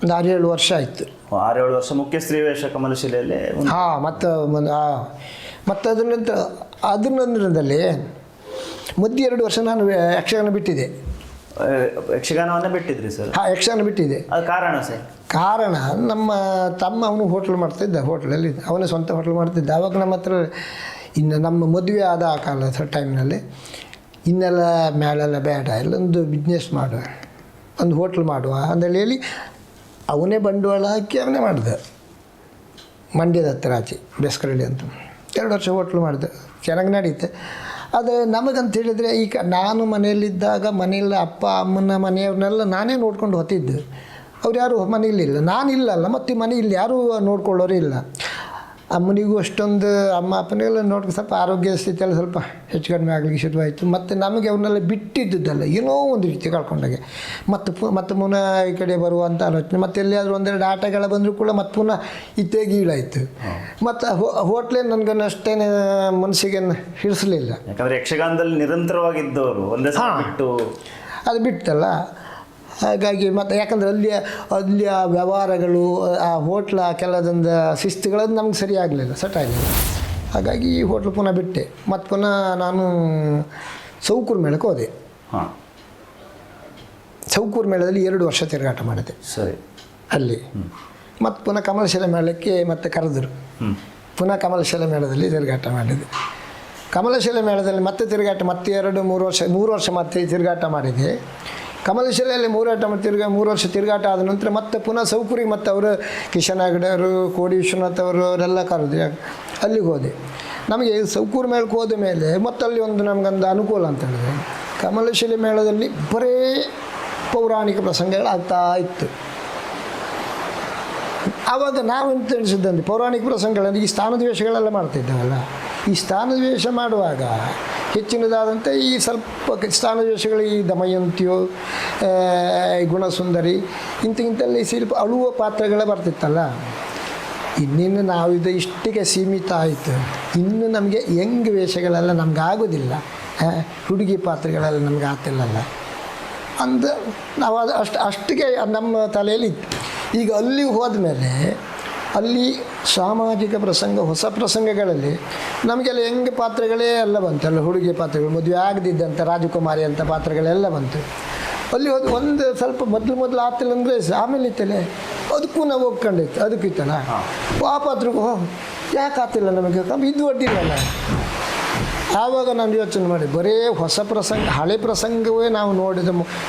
ಒಂದು ಆರೇಳು ವರ್ಷ ಆಯಿತು. ಆರೇಳು ವರ್ಷ ಮುಖ್ಯ ಸ್ತ್ರೀ ವೇಷ ಕಮಲಶಿಲೆಯಲ್ಲಿ ಹಾಂ ಮತ್ತು ಹಾಂ ಮತ್ತು ಅದ್ರ ನಂತರ ಅದ್ರ ನಂತರದಲ್ಲಿ ಮಧ್ಯೆ ಎರಡು ವರ್ಷ ನಾನು ಯಕ್ಷಗಾನ ಬಿಟ್ಟಿದ್ದೆ. ಯಕ್ಷಗಾನವನ್ನೇ ಬಿಟ್ಟಿದ್ರಿ ಸರ್ ಹಾಂ ಯಕ್ಷಗಾನ ಬಿಟ್ಟಿದೆ. ಅದು ಕಾರಣ ಸರ್ ಕಾರಣ ನಮ್ಮ ತಮ್ಮ ಅವನು ಹೋಟ್ಲ್ ಮಾಡ್ತಿದ್ದ ಹೋಟ್ಲಲ್ಲಿ ಅವನೇ ಸ್ವಂತ ಹೋಟ್ಲ್ ಮಾಡ್ತಿದ್ದ. ಅವಾಗ ನಮ್ಮ ಹತ್ರ ಇನ್ನು ನಮ್ಮ ಮದುವೆ ಆದ ಆ ಕಾಲದ ಟೈಮ್ನಲ್ಲಿ ಇನ್ನೆಲ್ಲ ಮೇಳೆಲ್ಲ ಬೇಡ ಇಲ್ಲೊಂದು ಬಿಸ್ನೆಸ್ ಮಾಡುವ ಒಂದು ಹೋಟ್ಲ್ ಮಾಡುವ ಅಂದೇಳಿ ಹೇಳಿ ಅವನೇ ಬಂಡವಾಳ ಹಾಕಿ ಅವನೇ ಮಾಡಿದೆ. ಮಂಡ್ಯದ ಹತ್ತಿರ ಆಚೆ ಬೆಸ್ಕರಳ್ಳಿ ಅಂತ. ಎರಡು ವರ್ಷ ಹೋಟ್ಲು ಮಾಡಿದೆ. ಚೆನ್ನಾಗಿ ನಡೀತೆ. ಆದರೆ ನಮಗಂತ ಹೇಳಿದರೆ ಈಗ ನಾನು ಮನೆಯಲ್ಲಿದ್ದಾಗ ಮನೆಯಲ್ಲಿ ಅಪ್ಪ, ಅಮ್ಮನ ಮನೆಯವ್ರನ್ನೆಲ್ಲ ನಾನೇ ನೋಡ್ಕೊಂಡು ಹೊತ್ತಿದ್ದು. ಅವ್ರು ಯಾರು ಮನೆಯಲ್ಲಿಲ್ಲ. ನಾನಿಲ್ಲಲ್ಲ ಮತ್ತು ಮನೆಯಲ್ಲಿ ಯಾರೂ ನೋಡ್ಕೊಳ್ಳೋರು ಇಲ್ಲ. ಅಮ್ಮನಿಗೂ ಅಷ್ಟೊಂದು ಅಮ್ಮ ಅಪ್ಪನಿಗೆಲ್ಲ ನೋಡ್ಕೊ ಸ್ವಲ್ಪ ಆರೋಗ್ಯ ಸ್ಥಿತಿಯಲ್ಲಿ ಸ್ವಲ್ಪ ಹೆಚ್ಚು ಕಡಿಮೆ ಆಗಲಿಕ್ಕೆ ಶುರುವಾಯಿತು. ಮತ್ತು ನಮಗೆ ಅವನ್ನೆಲ್ಲ ಬಿಟ್ಟಿದ್ದುದಲ್ಲ ಏನೋ ಒಂದು ರೀತಿ ಕಳ್ಕೊಂಡಾಗೆ. ಮತ್ತು ಪು ಮತ್ತು ಪುನಃ ಈ ಕಡೆ ಬರುವಂಥ ಆಲೋಚನೆ ಮತ್ತು ಎಲ್ಲಿಯಾದರೂ ಒಂದೆರಡು ಆಟಗಳ ಬಂದರೂ ಕೂಡ ಮತ್ತು ಪುನಃ ಇತ್ತೇ ಗೀಳಾಯಿತು ಮತ್ತು ಹೋಟ್ಲೇ ನನಗನ್ನು ಅಷ್ಟೇ ಮನಸ್ಸಿಗೆ ಹಿಡಿಸಲಿಲ್ಲ. ಯಾಕಂದರೆ ಯಕ್ಷಗಾನದಲ್ಲಿ ನಿರಂತರವಾಗಿದ್ದವರು ಒಂದೇ ಬಿಟ್ಟು ಅದು ಬಿಟ್ಟಲ್ಲ. ಹಾಗಾಗಿ ಮತ್ತು ಯಾಕಂದರೆ ಅಲ್ಲಿಯ ಅಲ್ಲಿಯ ವ್ಯವಹಾರಗಳು ಆ ಹೋಟ್ಲ ಕೆಲವೊಂದು ಶಿಸ್ತುಗಳನ್ನು ನಮ್ಗೆ ಸರಿ ಆಗಲಿಲ್ಲ ಸೆಟ್ ಆಗಲಿಲ್ಲ. ಹಾಗಾಗಿ ಈ ಹೋಟ್ಲು ಪುನಃ ಬಿಟ್ಟೆ. ಮತ್ತು ಪುನಃ ನಾನು ಸೌಕೂರು ಮೇಳಕ್ಕೆ ಹೋದೆ. ಹಾಂ. ಸೌಕೂರು ಮೇಳದಲ್ಲಿ ಎರಡು ವರ್ಷ ತಿರುಗಾಟ ಮಾಡಿದೆ. ಸರಿ. ಅಲ್ಲಿ. ಮತ್ತು ಪುನಃ ಕಮಲಶಿಲೆ ಮೇಳಕ್ಕೆ ಮತ್ತೆ ಕರೆದರು. ಪುನಃ ಕಮಲಶಿಲೆ ಮೇಳದಲ್ಲಿ ತಿರುಗಾಟ ಮಾಡಿದೆ. ಕಮಲಶಿಲೆ ಮೇಳದಲ್ಲಿ ಮತ್ತೆ ತಿರುಗಾಟ ಮತ್ತೆ ಎರಡು ಮೂರು ವರ್ಷ ಮೂರು ವರ್ಷ ಮತ್ತೆ ತಿರುಗಾಟ ಮಾಡಿದೆ. ಕಮಲಶಿಲೆಯಲ್ಲಿ ಮೂರಾಟ ಮತ್ತು ತಿರ್ಗ ಮೂರು ವರ್ಷ ತಿರುಗಾಟ ಆದ ನಂತರ ಮತ್ತೆ ಪುನಃ ಸೌಕೂರಿಗೆ ಮತ್ತು ಅವರು ಕಿಶನ್ ಕೋಡಿ ವಿಶ್ವನಾಥ್ ಅವರು, ಅವರೆಲ್ಲ ಕರೆದು ಅಲ್ಲಿಗೆ ಹೋದೆ. ನಮಗೆ ಸೌಕೂರ್ ಮೇಳಕ್ಕೆ ಹೋದ ಮೇಲೆ ಮತ್ತೆ ಅಲ್ಲಿ ಒಂದು ನಮಗೊಂದು ಅನುಕೂಲ ಅಂತ ಹೇಳಿದ್ರೆ ಕಮಲಶಿಲೆ ಮೇಳದಲ್ಲಿ ಬರೇ ಪೌರಾಣಿಕ ಪ್ರಸಂಗಗಳಾಗ್ತಾ ಇತ್ತು. ಆವಾಗ ನಾವೆಂತ ತಿಳಿಸಿದ್ದಂತೆ ಪೌರಾಣಿಕ ಪ್ರಸಂಗಗಳನ್ನು ಈ ಸ್ಥಾನದ್ವೇಷಗಳೆಲ್ಲ ಮಾಡ್ತಿದ್ದಾವಲ್ಲ? ಈ ಸ್ಥಾನದ್ವೇಷ ಮಾಡುವಾಗ ಹೆಚ್ಚಿನದಾದಂತೆ ಈ ಸ್ವಲ್ಪ ಸ್ಥಾನದ್ವೇಷಗಳು ಈ ದಮಯಂತಿಯೋ ಗುಣಸುಂದರಿ ಇಂಥ ಇಂಥಲ್ಲಿ ಸ್ವಲ್ಪ ಅಳುವ ಪಾತ್ರಗಳೇ ಬರ್ತಿತ್ತಲ್ಲ. ಇನ್ನಿನ್ನು ನಾವು ಇದು ಇಷ್ಟಿಗೆ ಸೀಮಿತ ಆಯಿತು. ಇನ್ನು ನಮಗೆ ಯಂಗ್ ವೇಷಗಳೆಲ್ಲ ನಮ್ಗೆ ಆಗೋದಿಲ್ಲ ಹುಡುಗಿ ಪಾತ್ರಗಳೆಲ್ಲ ನಮ್ಗೆ ಆಗ್ತಿಲ್ಲಲ್ಲ. ಅಂದ, ನಾವು ಅದು ಅಷ್ಟು, ಅಷ್ಟಿಗೆ ನಮ್ಮ ತಲೆಯಲ್ಲಿ ಇತ್ತು. ಈಗ ಅಲ್ಲಿ ಹೋದ್ಮೇಲೆ ಅಲ್ಲಿ ಸಾಮಾಜಿಕ ಪ್ರಸಂಗ ಹೊಸ ಪ್ರಸಂಗಗಳಲ್ಲಿ ನಮಗೆಲ್ಲ ಹೆಂಗೆ ಪಾತ್ರಗಳೇ ಎಲ್ಲ ಬಂತು. ಅಲ್ಲ ಹುಡುಗಿ ಪಾತ್ರಗಳು ಮದುವೆ ಆಗದಿದ್ದಂಥ ರಾಜಕುಮಾರಿ ಅಂತ ಪಾತ್ರಗಳೆಲ್ಲ ಬಂತು. ಅಲ್ಲಿ ಹೋದ ಒಂದು ಸ್ವಲ್ಪ ಮೊದಲು ಮೊದಲು ಆಗ್ತಿಲ್ಲ ಅಂದರೆ ಆಮೇಲೆ ಇತ್ತಲೆ ಅದಕ್ಕೂ ನಾವು ಹೋಗ್ಕೊಂಡಿತ್ತು ಅದಕ್ಕಿತ್ತಲ್ಲ ಆ ಪಾತ್ರಕ್ಕೂ ಹೋ ಯಾಕೆ ಆತಿಲ್ಲ ನಮಗೆ? ಇದು ಒಡ್ಡಿಲ್ಲಲ್ಲ ಆವಾಗ ನಾನು ಯೋಚನೆ ಮಾಡಿ ಬರೀ ಹೊಸ ಪ್ರಸಂಗ ಹಳೆ ಪ್ರಸಂಗವೇ ನಾವು ನೋಡಿದ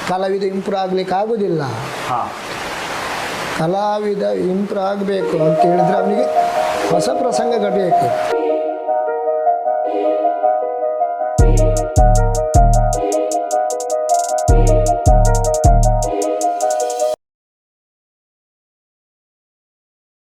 ಕಲಾವಿದ ಇಂಪ್ರೂವ್ ಆಗಲಿಕ್ಕೆ ಆಗೋದಿಲ್ಲ. ಹಾಂ. ಕಲಾವಿದ ಇಂಪ್ರೂವ್ ಆಗಬೇಕು ಅಂತ ಹೇಳಿದ್ರೆ ಅವನಿಗೆ ಹೊಸ ಪ್ರಸಂಗ ಬೇಕು